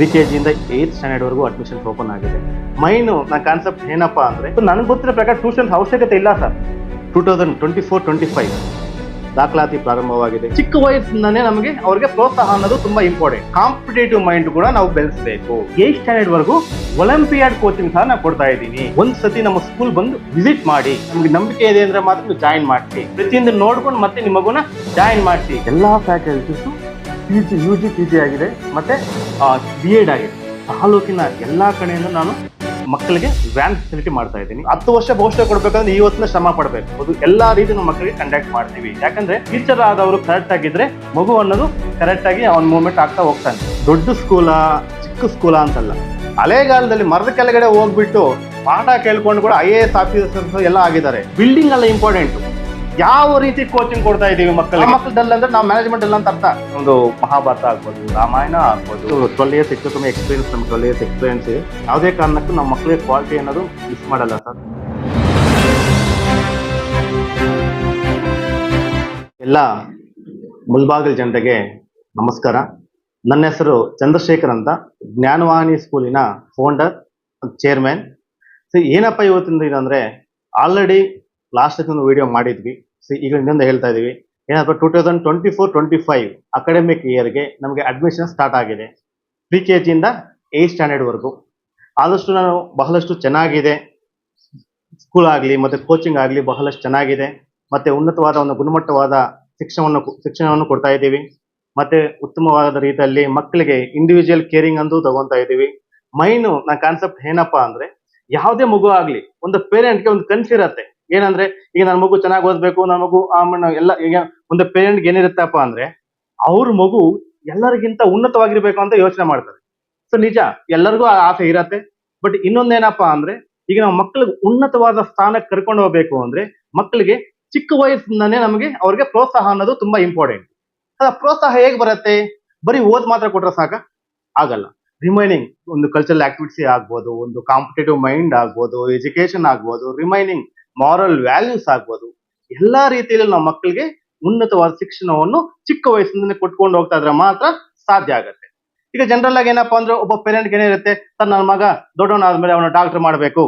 Pre K ಜಿಯಿಂದ eighth standard ವರೆಗೂ admissions open ಆಗಿದೆ. ಮೈನು ನನ್ನ ಕಾನ್ಸೆಪ್ಟ್ ಏನಪ್ಪಾ ಅಂದ್ರೆ ನನಗೆ ಗೊತ್ತಿರೋ ಪ್ರಕಾರ ಟ್ಯೂಷನ್ಸ್ ಅವಶ್ಯಕತೆ ಇಲ್ಲ sir. Two thousand twenty four twenty five ದಾಖಲಾತಿ ಪ್ರಾರಂಭವಾಗಿದೆ. ಚಿಕ್ಕ ವಯಸ್ಸಿನೇ ನಮಗೆ ಅವರಿಗೆ ಪ್ರೋತ್ಸಾಹ ಅನ್ನೋದು ತುಂಬಾ ಇಂಪಾರ್ಟೆಂಟ್ ಕಾಂಪಿಟೇಟಿವ್ ಮೈಂಡ್ ಕೂಡ ನಾವು ಬೆಳೆಸಬೇಕು. ಏಟ್ ಸ್ಟ್ಯಾಂಡರ್ಡ್ ವರೆಗೂ ಒಲಿಂಪಿಯಾಡ್ ಕೋಚಿಂಗ್ ಸಹ ನಾನು ಕೊಡ್ತಾ ಇದ್ದೀನಿ. ಒಂದ್ ಸತಿ ನಮ್ಮ ಸ್ಕೂಲ್ ಬಂದು ವಿಸಿಟ್ ಮಾಡಿ, ನಮ್ಗೆ ನಂಬಿಕೆ ಇದೆ ಅಂದ್ರೆ ಮಾತ್ರ ಜಾಯಿನ್ ಮಾಡ್ತೀವಿ ಪ್ರತಿಯೊಂದು ನೋಡ್ಕೊಂಡು ಮತ್ತೆ ನಿಮ್ಮ ಮಗುನ ಜಾಯಿನ್ ಮಾಡ್ತೀವಿ ಎಲ್ಲಾ faculties P G U G P G ಆಗಿದೆ ಮತ್ತೆ ಬಿ ಎಡ್ ಆಗಿದೆ. ತಾಲೂಕಿನ ಎಲ್ಲಾ ಕಡೆಯಿಂದ ನಾನು ಮಕ್ಕಳಿಗೆ ವ್ಯಾನ್ ಫೆಸಿಲಿಟಿ ಮಾಡ್ತಾ ಇದ್ದೀನಿ. ಹತ್ತು ವರ್ಷ ಭವಿಷ್ಯ ಕೊಡ್ಬೇಕಂದ್ರೆ ಇವತ್ತಿನ ಶ್ರಮ ಪಡಬೇಕು. ಅದು ಎಲ್ಲ ರೀತಿ ನಮ್ಮ ಮಕ್ಕಳಿಗೆ ಕಂಡಕ್ಟ್ ಮಾಡ್ತೀವಿ. ಯಾಕಂದ್ರೆ ಟೀಚರ್ ಆದವರು ಕರೆಕ್ಟ್ ಆಗಿದ್ರೆ ಮಗು ಅನ್ನೋದು ಕರೆಕ್ಟ್ ಆಗಿ ಅವ್ನ ಮೂವ್ಮೆಂಟ್ ಆಗ್ತಾ ಹೋಗ್ತಾನೆ. ದೊಡ್ಡ ಸ್ಕೂಲಾ ಚಿಕ್ಕ ಸ್ಕೂಲಾ ಅಂತಲ್ಲ. ಹಳೆಗಾಲದಲ್ಲಿ ಮರದ ಕೆಳಗಡೆ ಹೋಗ್ಬಿಟ್ಟು ಪಾಠ ಕೇಳ್ಕೊಂಡು ಕೂಡ ಐ ಎ ಎಸ್ ಆಫೀಸರ್ಸ್ ಎಲ್ಲ ಆಗಿದ್ದಾರೆ. ಬಿಲ್ಡಿಂಗ್ ಎಲ್ಲ ಇಂಪಾರ್ಟೆಂಟ್ ಯಾವ ರೀತಿ ಕೋಚಿಂಗ್ ಕೊಡ್ತಾ ಇದೀವಿ ಮಕ್ಕಳು ಮಕ್ಕಳದಲ್ಲ ಅಂದ್ರೆ ನಾವು ಮ್ಯಾನೇಜ್ಮೆಂಟ್ ಇಲ್ಲ ಅಂತ ಅರ್ಥ. ಒಂದು ಮಹಾಭಾರತ ಆಗ್ಬೋದು ರಾಮಾಯಣ ಆಗ್ಬೋದು. ಟ್ವೆಲ್ ಇಯರ್ಸ್ ಹೆಚ್ಚು ಕಮ್ಮಿ ಎಕ್ಸ್ಪೀರಿಯನ್ಸ್ ನಮ್ಗೆ ಟ್ವೆಲ್ ಇಯರ್ಸ್ ಎಕ್ಸ್ಪೀರಿಯನ್ಸ್ ಇದೆ. ಯಾವುದೇ ಕಾರಣಕ್ಕೂ ನಮ್ಮ ಮಕ್ಕಳಿಗೆ ಕ್ವಾಲಿಟಿ ಅನ್ನೋದು ಮಿಸ್ ಮಾಡಲ್ಲ ಸರ್. ಎಲ್ಲ ಮುಲ್ಬಾಗಿಲ್ ಜನತೆಗೆ ನಮಸ್ಕಾರ. ನನ್ನ ಹೆಸರು ಚಂದ್ರಶೇಖರ್ ಅಂತ ಜ್ಞಾನವಾಹಿನಿ ಸ್ಕೂಲಿನ ಫೌಂಡರ್ ಚೇರ್ಮನ್ ಸೊ ಏನಪ್ಪ ಇವತ್ತಿನ ಅಂದ್ರೆ ಆಲ್ರೆಡಿ ಲಾಸ್ಟ್ ಒಂದು ವಿಡಿಯೋ ಮಾಡಿದ್ವಿ. ಸೊ ಈಗ ಇನ್ನೊಂದು ಹೇಳ್ತಾ ಇದೀವಿ. ಏನಪ್ಪ two thousand twenty four twenty five academic ಇಯರ್ಗೆ ನಮಗೆ ಅಡ್ಮಿಷನ್ ಸ್ಟಾರ್ಟ್ ಆಗಿದೆ. ಪ್ರಿ ಕೆ ಜಿಯಿಂದ ಸ್ಟ್ಯಾಂಡರ್ಡ್ ಸ್ಟ್ಯಾಂಡರ್ಡ್ವರೆಗೂ ಆದಷ್ಟು ನಾನು ಬಹಳಷ್ಟು ಚೆನ್ನಾಗಿದೆ. ಸ್ಕೂಲ್ ಆಗಲಿ ಮತ್ತೆ ಕೋಚಿಂಗ್ ಆಗಲಿ ಬಹಳಷ್ಟು ಚೆನ್ನಾಗಿದೆ. ಮತ್ತೆ ಉನ್ನತವಾದ ಒಂದು ಗುಣಮಟ್ಟವಾದ ಶಿಕ್ಷಣವನ್ನು ಶಿಕ್ಷಣವನ್ನು ಕೊಡ್ತಾ ಇದ್ದೀವಿ. ಮತ್ತೆ ಉತ್ತಮವಾದ ರೀತಿಯಲ್ಲಿ ಮಕ್ಕಳಿಗೆ ಇಂಡಿವಿಜುವಲ್ ಕೇರಿಂಗ್ ಅಂದು ತಗೊತಾ ಇದ್ದೀವಿ. ಮೈನು ನನ್ನ ಕಾನ್ಸೆಪ್ಟ್ ಏನಪ್ಪಾ ಅಂದ್ರೆ, ಯಾವುದೇ ಮಗು ಆಗಲಿ, ಒಂದು ಪೇರೆಂಟ್ಗೆ ಒಂದು ಕನ್ಸಿರತ್ತೆ ಏನಂದ್ರೆ, ಈಗ ನನ್ನ ಮಗು ಚೆನ್ನಾಗಿ ಓದ್ಬೇಕು ನನ್ನ ಮಗು ಆಮೇಲೆ ಎಲ್ಲ ಈಗ ಒಂದು ಪೇರೆಂಟ್ಗೆ ಏನಿರುತ್ತಪ್ಪ ಅಂದ್ರೆ, ಅವ್ರ ಮಗು ಎಲ್ಲರಿಗಿಂತ ಉನ್ನತವಾಗಿರ್ಬೇಕು ಅಂತ ಯೋಚನೆ ಮಾಡ್ತಾರೆ. ಸೊ ನಿಜ, ಎಲ್ಲರಿಗೂ ಆ ಆಸೆ ಇರತ್ತೆ. ಬಟ್ ಇನ್ನೊಂದೇನಪ್ಪ ಅಂದ್ರೆ, ಈಗ ನಾವು ಮಕ್ಕಳಿಗೆ ಉನ್ನತವಾದ ಸ್ಥಾನಕ್ಕೆ ಕರ್ಕೊಂಡು ಹೋಗ್ಬೇಕು ಅಂದ್ರೆ ಮಕ್ಕಳಿಗೆ ಚಿಕ್ಕ ವಯಸ್ಸಿಂದಾನೇ ನಮಗೆ ಅವ್ರಿಗೆ ಪ್ರೋತ್ಸಾಹ ಅನ್ನೋದು ತುಂಬಾ ಇಂಪಾರ್ಟೆಂಟ್ ಆ ಪ್ರೋತ್ಸಾಹ ಹೇಗೆ ಬರುತ್ತೆ? ಬರೀ ಓದ್ ಮಾತ್ರ ಕೊಟ್ರೆ ಸಾಕ? ಆಗಲ್ಲ. ರಿಮೈನಿಂಗ್ ಒಂದು ಕಲ್ಚರಲ್ ಆಕ್ಟಿವಿಟಿ ಆಗ್ಬೋದು, ಒಂದು ಕಾಂಪಿಟೇಟಿವ್ ಮೈಂಡ್ ಆಗ್ಬೋದು ಎಜುಕೇಶನ್ ಆಗ್ಬೋದು ರಿಮೈನಿಂಗ್ ಮಾರಲ್ ವ್ಯಾಲ್ಯೂಸ್ ಆಗ್ಬೋದು. ಎಲ್ಲ ರೀತಿಯಲ್ಲಿ ನಾವು ಮಕ್ಕಳಿಗೆ ಉನ್ನತವಾದ ಶಿಕ್ಷಣವನ್ನು ಚಿಕ್ಕ ವಯಸ್ಸಿನಿಂದ ಕೊಟ್ಕೊಂಡು ಹೋಗ್ತಾ ಇದ್ರೆ ಮಾತ್ರ ಸಾಧ್ಯ ಆಗುತ್ತೆ. ಈಗ ಜನರಲ್ ಆಗಿ ಏನಪ್ಪಾ ಅಂದ್ರೆ ಒಬ್ಬ ಪೇರೆಂಟ್ ಏನಿರುತ್ತೆ, ಸರ್, ನನ್ನ ಮಗ ದೊಡ್ಡವನಾದ್ಮೇಲೆ ಅವನ ಡಾಕ್ಟರ್ ಮಾಡಬೇಕು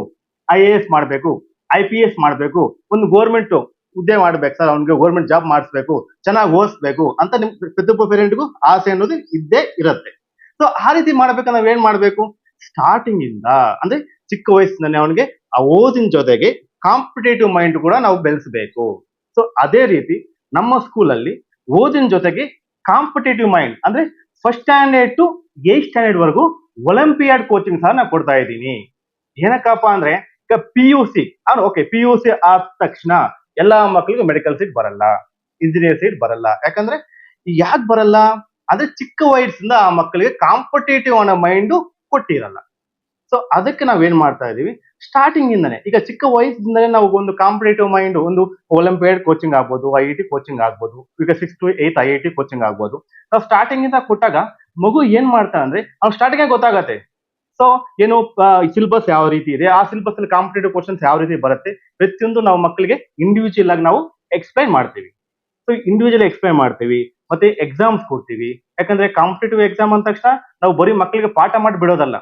ಐ ಎ ಎಸ್ ಮಾಡಬೇಕು ಐ ಪಿ ಎಸ್ ಮಾಡಬೇಕು, ಒಂದು ಗೋರ್ಮೆಂಟ್ ಹುದ್ದೆ ಮಾಡ್ಬೇಕು, ಸರ್, ಅವ್ನಿಗೆ ಗೋರ್ಮೆಂಟ್ ಜಾಬ್ ಮಾಡಿಸ್ಬೇಕು, ಚೆನ್ನಾಗಿ ಓದಿಸ್ಬೇಕು ಅಂತ ನಿಮ್ ಪ್ರತಿಯೊಬ್ಬ ಪೇರೆಂಟ್ಗೂ ಆಸೆ ಅನ್ನೋದು ಇದ್ದೇ ಇರುತ್ತೆ. ಸೊ ಆ ರೀತಿ ಮಾಡ್ಬೇಕಂದ್ರೆ ನಾವ್ ಏನ್ ಮಾಡ್ಬೇಕು? ಸ್ಟಾರ್ಟಿಂಗ್ ಇಂದ ಅಂದ್ರೆ ಚಿಕ್ಕ ವಯಸ್ಸಿನಲ್ಲಿ ಅವನಿಗೆ ಆ ಓದಿನ ಜೊತೆಗೆ ಕಾಂಪಿಟೇಟಿವ್ ಮೈಂಡ್ ಕೂಡ ನಾವು ಬೆಳೆಸಬೇಕು. ಸೊ ಅದೇ ರೀತಿ ನಮ್ಮ ಸ್ಕೂಲಲ್ಲಿ ಓದಿನ ಜೊತೆಗೆ ಕಾಂಪಿಟೇಟಿವ್ ಮೈಂಡ್ ಅಂದ್ರೆ first standard to eight standard ವರೆಗೂ ಒಲಿಂಪಿಯಾಡ್ ಕೋಚಿಂಗ್ ಸಹ ನಾನು ಕೊಡ್ತಾ ಇದ್ದೀನಿ. ಏನಕ್ಕಪ್ಪ ಅಂದ್ರೆ ಈಗ P U C okay P U C ಆದ ತಕ್ಷಣ ಎಲ್ಲಾ ಮಕ್ಕಳಿಗೂ ಮೆಡಿಕಲ್ ಸೀಟ್ ಬರಲ್ಲ ಇಂಜಿನಿಯರ್ ಸೀಟ್ ಬರಲ್ಲ. ಯಾಕಂದ್ರೆ ಯಾಕೆ ಬರಲ್ಲ? ಅಂದ್ರೆ ಚಿಕ್ಕ ವಯಸ್ಸಿಂದ ಆ ಮಕ್ಕಳಿಗೆ ಕಾಂಪಿಟೇಟಿವ್ ಅನ್ನೋ ಮೈಂಡು ಕೊಟ್ಟಿರಲ್ಲ. ಸೊ ಅದಕ್ಕೆ ನಾವೇನ್ ಮಾಡ್ತಾ ಇದೀವಿ ಸ್ಟಾರ್ಟಿಂಗ್ ಇಂದನೇ. ಈಗ ಚಿಕ್ಕ ವಯಸ್ಸಿಂದಲೇ ನಾವು ಒಂದು ಕಾಂಪಿಟೇಟಿವ್ ಮೈಂಡ್ ಒಂದು ಒಲಿಂಪಿಯಡ್ ಕೋಚಿಂಗ್ ಆಗ್ಬೋದು ಐ ಐ ಟಿ ಕೋಚಿಂಗ್ ಆಗ್ಬೋದು, ಈಗ six to eight I I T coaching ಆಗ್ಬೋದು. ನಾವು ಸ್ಟಾರ್ಟಿಂಗ್ ಇಂದ ಕೊಟ್ಟಾಗ ಮಗು ಏನ್ ಮಾಡ್ತಾನೆ ಅಂದ್ರೆ, ಅವ್ನು ಸ್ಟಾರ್ಟಿಂಗ್ ಗೊತ್ತಾಗತ್ತೆ. ಸೊ ಏನು ಸಿಲಬಸ್ ಯಾವ ರೀತಿ ಇದೆ, ಆ ಸಿಲಬಸ್ ಅಲ್ಲಿ ಕಾಂಪಿಟೇಟಿವ್ ಕ್ವಶನ್ಸ್ ಯಾವ ರೀತಿ ಬರುತ್ತೆ, ಪ್ರತಿಯೊಂದು ನಾವು ಮಕ್ಕಳಿಗೆ ಇಂಡಿವಿಜುವಲ್ ಆಗಿ ನಾವು ಎಕ್ಸ್ಪ್ಲೈನ್ ಮಾಡ್ತೀವಿ. ಸೊ ಇಂಡಿವಿಜುವಲ್ ಎಕ್ಸ್ಪ್ಲೈನ್ ಮಾಡ್ತೀವಿ, ಮತ್ತೆ ಎಕ್ಸಾಮ್ಸ್ ಕೊಡ್ತೀವಿ. ಯಾಕಂದ್ರೆ ಕಾಂಪಿಟೇಟಿವ್ ಎಕ್ಸಾಮ್ ಅಂದ ತಕ್ಷಣ ನಾವು ಬರೀ ಮಕ್ಕಳಿಗೆ ಪಾಠ ಮಾಡಿ ಬಿಡೋದಲ್ಲ.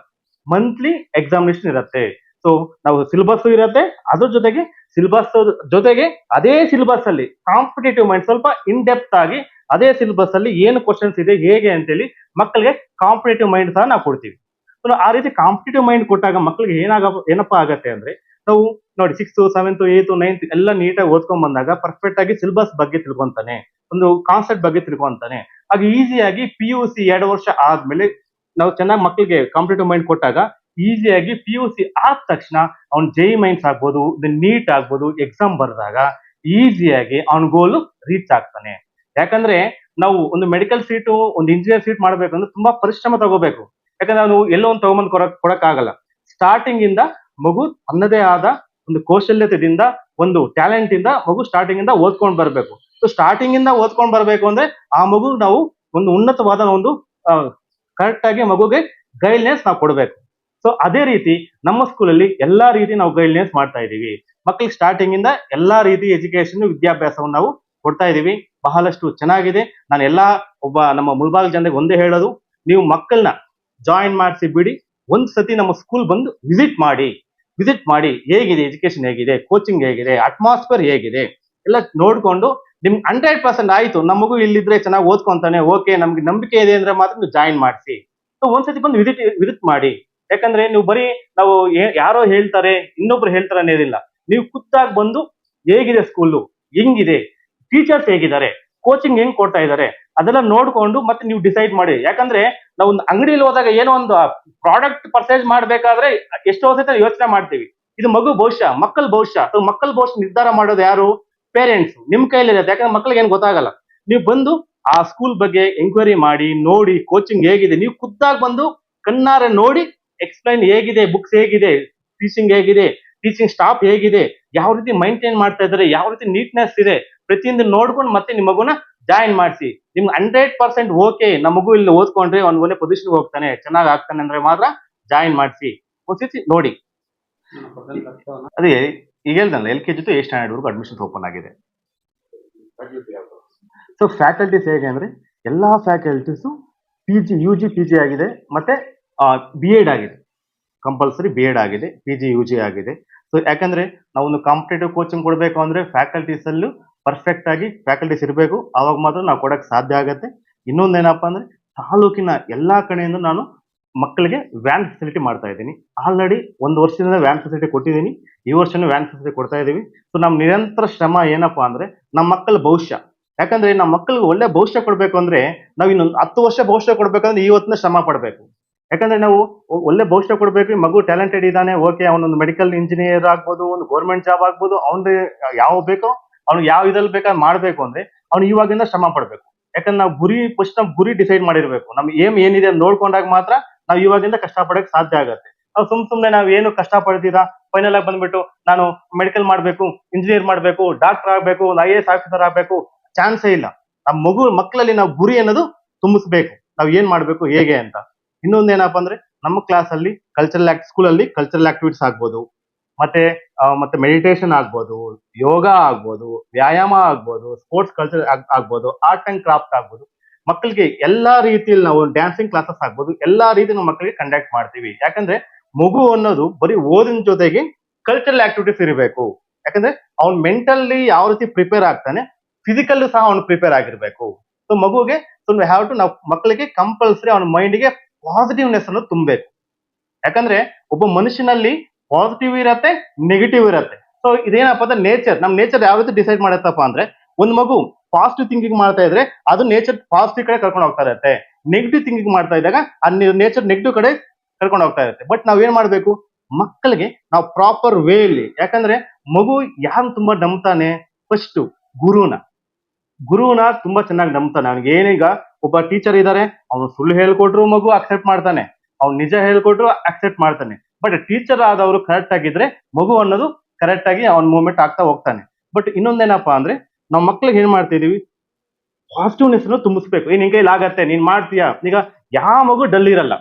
ಮಂತ್ಲಿ ಎಕ್ಸಾಮಿನೇಷನ್ ಇರುತ್ತೆ. ಸೊ ನಾವು ಸಿಲಬಸ್ ಇರುತ್ತೆ. ಅದ್ರ ಜೊತೆಗೆ ಸಿಲಬಸ್ ಜೊತೆಗೆ ಅದೇ ಸಿಲಬಸ್ ಅಲ್ಲಿ ಕಾಂಪಿಟೇಟಿವ್ ಮೈಂಡ್ ಸ್ವಲ್ಪ ಇನ್ ಡೆಪ್ತ್ ಆಗಿ ಅದೇ ಸಿಲಬಸ್ ಅಲ್ಲಿ ಏನು ಕ್ವಶನ್ಸ್ ಇದೆ, ಹೇಗೆ ಅಂತೇಳಿ ಮಕ್ಕಳಿಗೆ ಕಾಂಪಿಟೇಟಿವ್ ಮೈಂಡ್ ಸಹ ನಾವು ಕೊಡ್ತೀವಿ. ಸೊ ಆ ರೀತಿ ಕಾಂಪಿಟೇಟಿವ್ ಮೈಂಡ್ ಕೊಟ್ಟಾಗ ಮಕ್ಕಳಿಗೆ ಏನಾಗ, ಏನಪ್ಪ ಆಗತ್ತೆ ಅಂದ್ರೆ ನಾವು ನೋಡಿ ಸಿಕ್ಸ್ತ್ ಸೆವೆಂತ್ ಏತ್ ನೈನ್ತ್ ಎಲ್ಲ ನೀಟಾಗಿ ಓದ್ಕೊಂಡ್ ಬಂದಾಗ ಪರ್ಫೆಕ್ಟ್ ಆಗಿ ಸಿಲೆಬಸ್ ಬಗ್ಗೆ ತಿಳ್ಕೊಂತಾನೆ. ಒಂದು ಕಾನ್ಸೆಪ್ಟ್ ಬಗ್ಗೆ ತಿಳ್ಕೊಂತಾನೆ. ಹಾಗೆ ಈಸಿಯಾಗಿ ಪಿ ಯು ಸಿ ಎರಡು ವರ್ಷ ಆದ್ಮೇಲೆ ನಾವು ಚೆನ್ನಾಗಿ ಮಕ್ಕಳಿಗೆ ಕಾಂಪಿಟೇಟಿವ್ ಮೈಂಡ್ ಕೊಟ್ಟಾಗ ಈಸಿಯಾಗಿ ಪಿ ಯು ಸಿ ಆದ ತಕ್ಷಣ ಅವ್ನ ಜೈ ಮೈನ್ಸ್ ಆಗ್ಬೋದು ನೀಟ್ ಆಗ್ಬೋದು ಎಕ್ಸಾಮ್ ಬರೆದಾಗ ಈಸಿಯಾಗಿ ಅವ್ನ ಗೋಲು ರೀಚ್ ಆಗ್ತಾನೆ. ಯಾಕಂದ್ರೆ ನಾವು ಒಂದು ಮೆಡಿಕಲ್ ಸೀಟು ಒಂದು ಇಂಜಿನಿಯರ್ ಸೀಟ್ ಮಾಡ್ಬೇಕಂದ್ರೆ ತುಂಬಾ ಪರಿಶ್ರಮ ತಗೋಬೇಕು. ಯಾಕಂದ್ರೆ ನಾವು ಎಲ್ಲೋ ಒಂದು ತಗೊಂಬಂದು ಕೊಡಕ್ ಕೊಡಕ್ ಆಗಲ್ಲ ಸ್ಟಾರ್ಟಿಂಗ್ ಇಂದ ಮಗು ತನ್ನದೇ ಆದ ಒಂದು ಕೌಶಲ್ಯತೆಯಿಂದ, ಒಂದು ಟ್ಯಾಲೆಂಟ್ ಇಂದ ಮಗು ಸ್ಟಾರ್ಟಿಂಗ್ ಇಂದ ಓದ್ಕೊಂಡ್ ಬರ್ಬೇಕು. ಸೊ ಸ್ಟಾರ್ಟಿಂಗ್ ಇಂದ ಓದ್ಕೊಂಡ್ ಬರ್ಬೇಕು ಅಂದ್ರೆ ಆ ಮಗು ನಾವು ಒಂದು ಉನ್ನತವಾದ ಒಂದು ಕರೆಕ್ಟ್ ಆಗಿ ಮಗುಗೆ ಗೈಡ್ನೆಸ್ ನಾವು ಕೊಡಬೇಕು. ಸೊ ಅದೇ ರೀತಿ ನಮ್ಮ ಸ್ಕೂಲಲ್ಲಿ ಎಲ್ಲಾ ರೀತಿ ನಾವು ಗೈಡ್ಲೈನ್ಸ್ ಮಾಡ್ತಾ ಇದೀವಿ ಮಕ್ಕಳಿಗೆ ಸ್ಟಾರ್ಟಿಂಗ್ ಇಂದ ಎಲ್ಲಾ ರೀತಿ ಎಜುಕೇಶನ್ ವಿದ್ಯಾಭ್ಯಾಸವನ್ನು ನಾವು ಕೊಡ್ತಾ ಇದೀವಿ ಬಹಳಷ್ಟು ಚೆನ್ನಾಗಿದೆ. ನಾನು ಎಲ್ಲಾ ಒಬ್ಬ ನಮ್ಮ ಮುಲ್ಬಾಗ ಜನರಿಗೆ ಒಂದೇ ಹೇಳೋದು, ನೀವು ಮಕ್ಕಳನ್ನ ಜಾಯಿನ್ ಮಾಡಿಸಿ ಬಿಡಿ. ಒಂದ್ ಸತಿ ನಮ್ಮ ಸ್ಕೂಲ್ ಬಂದು ವಿಸಿಟ್ ಮಾಡಿ. ವಿಸಿಟ್ ಮಾಡಿ ಹೇಗಿದೆ ಎಜುಕೇಶನ್ ಹೇಗಿದೆ ಕೋಚಿಂಗ್ ಹೇಗಿದೆ ಅಟ್ಮಾಸ್ಫಿಯರ್ ಹೇಗಿದೆ, ಎಲ್ಲ ನೋಡ್ಕೊಂಡು ನಿಮ್ಗೆ ಹಂಡ್ರೆಡ್ ಪರ್ಸೆಂಟ್ ಆಯ್ತು. ನಮಗೂ ಮಗು ಇಲ್ಲಿದ್ರೆ ಚೆನ್ನಾಗಿ ಓದ್ಕೊಂತಾನೆ ಓಕೆ ನಮ್ಗೆ ನಂಬಿಕೆ ಇದೆ ಅಂದ್ರೆ ಮಾತ್ರ ಜಾಯಿನ್ ಮಾಡಿಸಿ. ಸೊ ಒಂದ್ಸತಿ ಬಂದು ವಿಸಿಟ್ ವಿಸಿಟ್ ಮಾಡಿ. ಯಾಕಂದ್ರೆ ನೀವು ಬರೀ ನಾವು ಯಾರೋ ಹೇಳ್ತಾರೆ, ಇನ್ನೊಬ್ರು ಹೇಳ್ತಾರೆ ಅನ್ನೋದಿಲ್ಲ. ನೀವು ಖುದ್ದಾಗಿ ಬಂದು ಹೇಗಿದೆ ಸ್ಕೂಲು ಹೆಂಗಿದೆ? ಟೀಚರ್ಸ್ ಹೇಗಿದ್ದಾರೆ? ಕೋಚಿಂಗ್ ಹೆಂಗ್ ಕೊಡ್ತಾ ಇದ್ದಾರೆ? ಅದೆಲ್ಲ ನೋಡ್ಕೊಂಡು ಮತ್ತೆ ನೀವು ಡಿಸೈಡ್ ಮಾಡಿ. ಯಾಕಂದ್ರೆ ನಾವು ಒಂದು ಅಂಗಡಿಯಲ್ಲಿ ಹೋದಾಗ ಏನೋ ಒಂದು ಪ್ರಾಡಕ್ಟ್ ಪರ್ಚೇಸ್ ಮಾಡ್ಬೇಕಾದ್ರೆ ಎಷ್ಟೋ ಸತಿ ಯೋಚನೆ ಮಾಡ್ತೀವಿ. ಇದು ಮಗು ಭವಿಷ್ಯ, ಮಕ್ಕಳ ಭವಿಷ್ಯ. ಅಥವಾ ಮಕ್ಕಳ ಭವಿಷ್ಯ ನಿರ್ಧಾರ ಮಾಡೋದು ಯಾರು? ಪೇರೆಂಟ್ಸ್ ನಿಮ್ ಕೈಲಿರುತ್ತೆ ಯಾಕಂದ್ರೆ ಮಕ್ಕಳಿಗೆ ಏನ್ ಗೊತ್ತಾಗಲ್ಲ. ನೀವು ಬಂದು ಆ ಸ್ಕೂಲ್ ಬಗ್ಗೆ ಎಂಕ್ವೈರಿ ಮಾಡಿ, ನೋಡಿ ಕೋಚಿಂಗ್ ಹೇಗಿದೆ. ನೀವು ಖುದ್ದಾಗಿ ಬಂದು ಕಣ್ಣಾರೆ ನೋಡಿ ಎಕ್ಸ್ಪ್ಲೈನ್ ಹೇಗಿದೆ, ಬುಕ್ಸ್ ಹೇಗಿದೆ, ಟೀಚಿಂಗ್ ಹೇಗಿದೆ, ಟೀಚಿಂಗ್ ಸ್ಟಾಫ್ ಹೇಗಿದೆ, ಯಾವ ರೀತಿ ಮೈಂಟೈನ್ ಮಾಡ್ತಾ ಇದ್ದಾರೆ, ಯಾವ ರೀತಿ ನೀಟ್ನೆಸ್ ಇದೆ, ಪ್ರತಿಯೊಂದು ನೋಡ್ಕೊಂಡು ಮತ್ತೆ ನಿಮ್ಮ ಮಗುನ ಜಾಯಿನ್ ಮಾಡಿಸಿ. ನಿಮ್ಗೆ ಹಂಡ್ರೆಡ್ ಪರ್ಸೆಂಟ್ ಓಕೆ, ನಮ್ಮ ಮಗು ಇಲ್ಲಿ ಓದ್ಕೊಂಡ್ರೆ ಒಂದು ಒಳ್ಳೆ ಪೊಸಿಷನ್ ಹೋಗ್ತಾನೆ, ಚೆನ್ನಾಗಿ ಆಗ್ತಾನೆ ಅಂದ್ರೆ ಮಾತ್ರ ಜಾಯಿನ್ ಮಾಡಿಸಿ. ಒಂದ್ಸತಿ ನೋಡಿ. ಅದೇ, ಈಗ ಹೇಳ್ದಲ್ಲ L K G to eighth standard ವರೆಗೂ ಅಡ್ಮಿಷನ್ ಓಪನ್ ಆಗಿದೆ. ಸೊ ಫ್ಯಾಕಲ್ಟೀಸ್ ಹೇಗೆ ಅಂದ್ರೆ, ಎಲ್ಲಾ faculties P G U G P G ಆಗಿದೆ, ಮತ್ತೆ ಬಿ ಎಡ್ ಆಗಿದೆ. ಕಂಪಲ್ಸರಿ ಬಿ ಎಡ್ ಆಗಿದೆ ಪಿ ಜಿ ಯು ಜಿ ಆಗಿದೆ. ಸೊ ಯಾಕಂದ್ರೆ ನಾವು ಒಂದು ಕಾಂಪಿಟೇಟಿವ್ ಕೋಚಿಂಗ್ ಕೊಡಬೇಕು ಅಂದ್ರೆ ಫ್ಯಾಕಲ್ಟೀಸ್ ಅಲ್ಲೂ ಪರ್ಫೆಕ್ಟ್ ಆಗಿ ಫ್ಯಾಕಲ್ಟೀಸ್ ಇರಬೇಕು. ಅವಾಗ ಮಾತ್ರ ನಾವು ಕೊಡಕ್ಕೆ ಸಾಧ್ಯ ಆಗುತ್ತೆ. ಇನ್ನೊಂದು ಏನಪ್ಪಾ ಅಂದ್ರೆ ತಾಲೂಕಿನ ಎಲ್ಲಾ ಕಡೆಯಿಂದ ನಾನು ಮಕ್ಕಳಿಗೆ ವ್ಯಾನ್ ಫೆಸಿಲಿಟಿ ಮಾಡ್ತಾ ಇದ್ದೀನಿ. ಆಲ್ರೆಡಿ ಒಂದು ವರ್ಷದಿಂದ ವ್ಯಾನ್ ಫೆಸಿಲಿಟಿ ಕೊಟ್ಟಿದ್ದೀನಿ. ಈ ವರ್ಷನೂ ವ್ಯಾನ್ ಫೆಸಿಲಿಟಿ ಕೊಡ್ತಾ ಇದ್ದೀವಿ. ಸೊ ನಮ್ಮ ನಿರಂತರ ಶ್ರಮ ಏನಪ್ಪಾ ಅಂದ್ರೆ ನಮ್ಮ ಮಕ್ಕಳ ಭವಿಷ್ಯ. ಯಾಕಂದ್ರೆ ನಮ್ಮ ಮಕ್ಕಳಿಗೆ ಒಳ್ಳೆ ಭವಿಷ್ಯ ಕೊಡಬೇಕು ಅಂದ್ರೆ ನಾವು ಇನ್ನೊಂದು ಹತ್ತು ವರ್ಷ ಭವಿಷ್ಯ ಕೊಡ್ಬೇಕಂದ್ರೆ ಇವತ್ತಿನ ಶ್ರಮ ಪಡ್ಬೇಕು. ಯಾಕಂದ್ರೆ ನಾವು ಒಳ್ಳೆ ಭವಿಷ್ಯ ಕೊಡ್ಬೇಕು ಮಗು ಟ್ಯಾಲೆಂಟೆಡ್ ಇದ್ದಾನೆ ಓಕೆ ಅವನೊಂದು ಮೆಡಿಕಲ್ ಇಂಜಿನಿಯರ್ ಆಗ್ಬೋದು, ಒಂದು ಗೌರ್ಮೆಂಟ್ ಜಾಬ್ ಆಗ್ಬೋದು ಅವ್ನು ಯಾವ ಬೇಕೋ ಅವ್ನು ಯಾವ ಇದ್ರಲ್ಲಿ ಬೇಕಾದ್ರೆ ಮಾಡ್ಬೇಕು ಅಂದ್ರೆ ಅವ್ನು ಇವಾಗಿಂದ ಶ್ರಮ ಪಡ್ಬೇಕು. ಯಾಕಂದ್ರೆ ನಾವು ಗುರಿ ಫಸ್ಟ್ ನಾವು ಗುರಿ ಡಿಸೈಡ್ ಮಾಡಿರ್ಬೇಕು. ನಮ್ ಏಮ್ ಏನಿದೆ ಅಂತ ನೋಡ್ಕೊಂಡಾಗ ಮಾತ್ರ ನಾವು ಇವಾಗಿಂದ ಕಷ್ಟ ಪಡಕ್ ಸಾಧ್ಯ ಆಗುತ್ತೆ. ನಾವು ಸುಮ್ ಸುಮ್ನೆ ನಾವು ಏನು ಕಷ್ಟ ಪಡ್ತೀರಾ ಫೈನಲ್ ಆಗಿ ಬಂದ್ಬಿಟ್ಟು ನಾನು ಮೆಡಿಕಲ್ ಮಾಡ್ಬೇಕು ಇಂಜಿನಿಯರ್ ಮಾಡ್ಬೇಕು ಡಾಕ್ಟರ್ ಆಗ್ಬೇಕು, ಒಂದು ಐ ಎಸ್ ಆಫೀಸರ್ ಆಗ್ಬೇಕು ಚಾನ್ಸೇ ಇಲ್ಲ. ನಮ್ಮ ಮಗು ಮಕ್ಕಳಲ್ಲಿ ನಾವು ಗುರಿ ಅನ್ನೋದು ತುಂಬಿಸ್ಬೇಕು. ನಾವು ಏನ್ ಮಾಡ್ಬೇಕು, ಹೇಗೆ ಅಂತ. ಇನ್ನೊಂದೇನಪ್ಪ ಅಂದ್ರೆ ನಮ್ಮ ಕ್ಲಾಸ್ ಅಲ್ಲಿ ಕಲ್ಚರಲ್ ಆಕ್ಟ್ ಸ್ಕೂಲಲ್ಲಿ ಕಲ್ಚರಲ್ ಆಕ್ಟಿವಿಟೀಸ್ ಆಗ್ಬೋದು. ಮತ್ತೆ ಮತ್ತೆ ಮೆಡಿಟೇಷನ್ ಆಗ್ಬೋದು, ಯೋಗ ಆಗ್ಬೋದು, ವ್ಯಾಯಾಮ ಆಗ್ಬೋದು ಸ್ಪೋರ್ಟ್ಸ್ ಕಲ್ಚರ್ ಆಗ್ಬೋದು ಆರ್ಟ್ ಅಂಡ್ ಕ್ರಾಫ್ಟ್ ಆಗ್ಬೋದು. ಮಕ್ಕಳಿಗೆ ಎಲ್ಲಾ ರೀತಿಯಲ್ಲಿ ನಾವು ಡ್ಯಾನ್ಸಿಂಗ್ ಕ್ಲಾಸಸ್ ಆಗ್ಬೋದು. ಎಲ್ಲಾ ರೀತಿ ನಾವು ಮಕ್ಕಳಿಗೆ ಕಂಡಕ್ಟ್ ಮಾಡ್ತೀವಿ. ಯಾಕಂದ್ರೆ ಮಗು ಅನ್ನೋದು ಬರೀ ಓದಿನ ಜೊತೆಗೆ ಕಲ್ಚರಲ್ ಆಕ್ಟಿವಿಟೀಸ್ ಇರಬೇಕು. ಯಾಕಂದ್ರೆ ಅವ್ನ್ ಮೆಂಟಲ್ಲಿ ಯಾವ ರೀತಿ ಪ್ರಿಪೇರ್ ಆಗ್ತಾನೆ ಫಿಸಿಕಲ್ ಸಹ ಅವ್ನು ಪ್ರಿಪೇರ್ ಆಗಿರ್ಬೇಕು. ಸೊ ಮಗುಗೆ ಸೊ ಹ್ಯಾವ್ ಟು ನಾವು ಮಕ್ಕಳಿಗೆ ಕಂಪಲ್ಸರಿ ಅವನ ಮೈಂಡ್ಗೆ ಪಾಸಿಟಿವ್ನೆಸ್ ಅನ್ನು ತುಂಬಬೇಕು. ಯಾಕಂದ್ರೆ ಒಬ್ಬ ಮನುಷ್ಯನಲ್ಲಿ ಪಾಸಿಟಿವ್ ಇರತ್ತೆ ನೆಗೆಟಿವ್ ಇರತ್ತೆ. ಸೊ ಇದೇನಪ್ಪ ಅಂದ್ರೆ ನೇಚರ್ ನಮ್ ನೇಚರ್ ಯಾವ ರೀತಿ ಡಿಸೈಡ್ ಮಾಡತ್ತಪ್ಪ ಅಂದ್ರೆ, ಒಂದ್ ಮಗು ಪಾಸಿಟಿವ್ ಥಿಂಕಿಂಗ್ ಮಾಡ್ತಾ ಇದ್ರೆ, ಅದು ನೇಚರ್ ಪಾಸಿಟಿವ್ ಕಡೆ ಕರ್ಕೊಂಡು ಹೋಗ್ತಾ ಇರುತ್ತೆ. ನೆಗೆಟಿವ್ ಥಿಂಕಿಂಗ್ ಮಾಡ್ತಾ ಇದ್ದಾಗ, ಆ ನೇಚರ್ ನೆಗೆಟಿವ್ ಕಡೆ ಕರ್ಕೊಂಡು ಹೋಗ್ತಾ ಇರುತ್ತೆ. ಬಟ್ ನಾವ್ ಏನ್ ಮಾಡ್ಬೇಕು? ಮಕ್ಕಳಿಗೆ ನಾವು ಪ್ರಾಪರ್ ವೇಲಿ ಯಾಕಂದ್ರೆ ಮಗು ಯಾರು ತುಂಬಾ ನಂಬ್ತಾನೆ? ಫಸ್ಟ್ ಗುರುನ. ಗುರುನ ತುಂಬಾ ಚೆನ್ನಾಗಿ ನಂಬ್ತಾನೆ. ಅವ್ನಿಗೆ ಏನೀಗ ಒಬ್ಬ ಟೀಚರ್ ಇದ್ದಾರೆ ಅವನು ಸುಳ್ಳು ಹೇಳ್ಕೊಟ್ರು ಮಗು ಅಕ್ಸೆಪ್ಟ್ ಮಾಡ್ತಾನೆ. ಅವ್ನು ನಿಜ ಹೇಳ್ಕೊಟ್ರು ಅಕ್ಸೆಪ್ಟ್ ಮಾಡ್ತಾನೆ. ಬಟ್ ಟೀಚರ್ ಆದವರು ಕರೆಕ್ಟ್ ಆಗಿದ್ರೆ ಮಗು ಅನ್ನೋದು ಕರೆಕ್ಟ್ ಆಗಿ ಅವ್ನ ಮೂವ್ಮೆಂಟ್ ಆಗ್ತಾ ಹೋಗ್ತಾನೆ. ಬಟ್ ಇನ್ನೊಂದೇನಪ್ಪಾ ಅಂದ್ರೆ, ನಾವು ಮಕ್ಳಿಗೆ ಏನ್ ಮಾಡ್ತಿದೀವಿ? ಪಾಸಿಟಿವ್ನೆಸ್ ತುಂಬಿಸ್ಬೇಕು. ಏ, ನಿನ್ ಕೈಲಿ ಆಗತ್ತೆ, ನೀನ್ ಮಾಡ್ತೀಯಾ? ಈಗ ಯಾವ ಮಗು ಡಲ್ ಇರಲ್ಲ.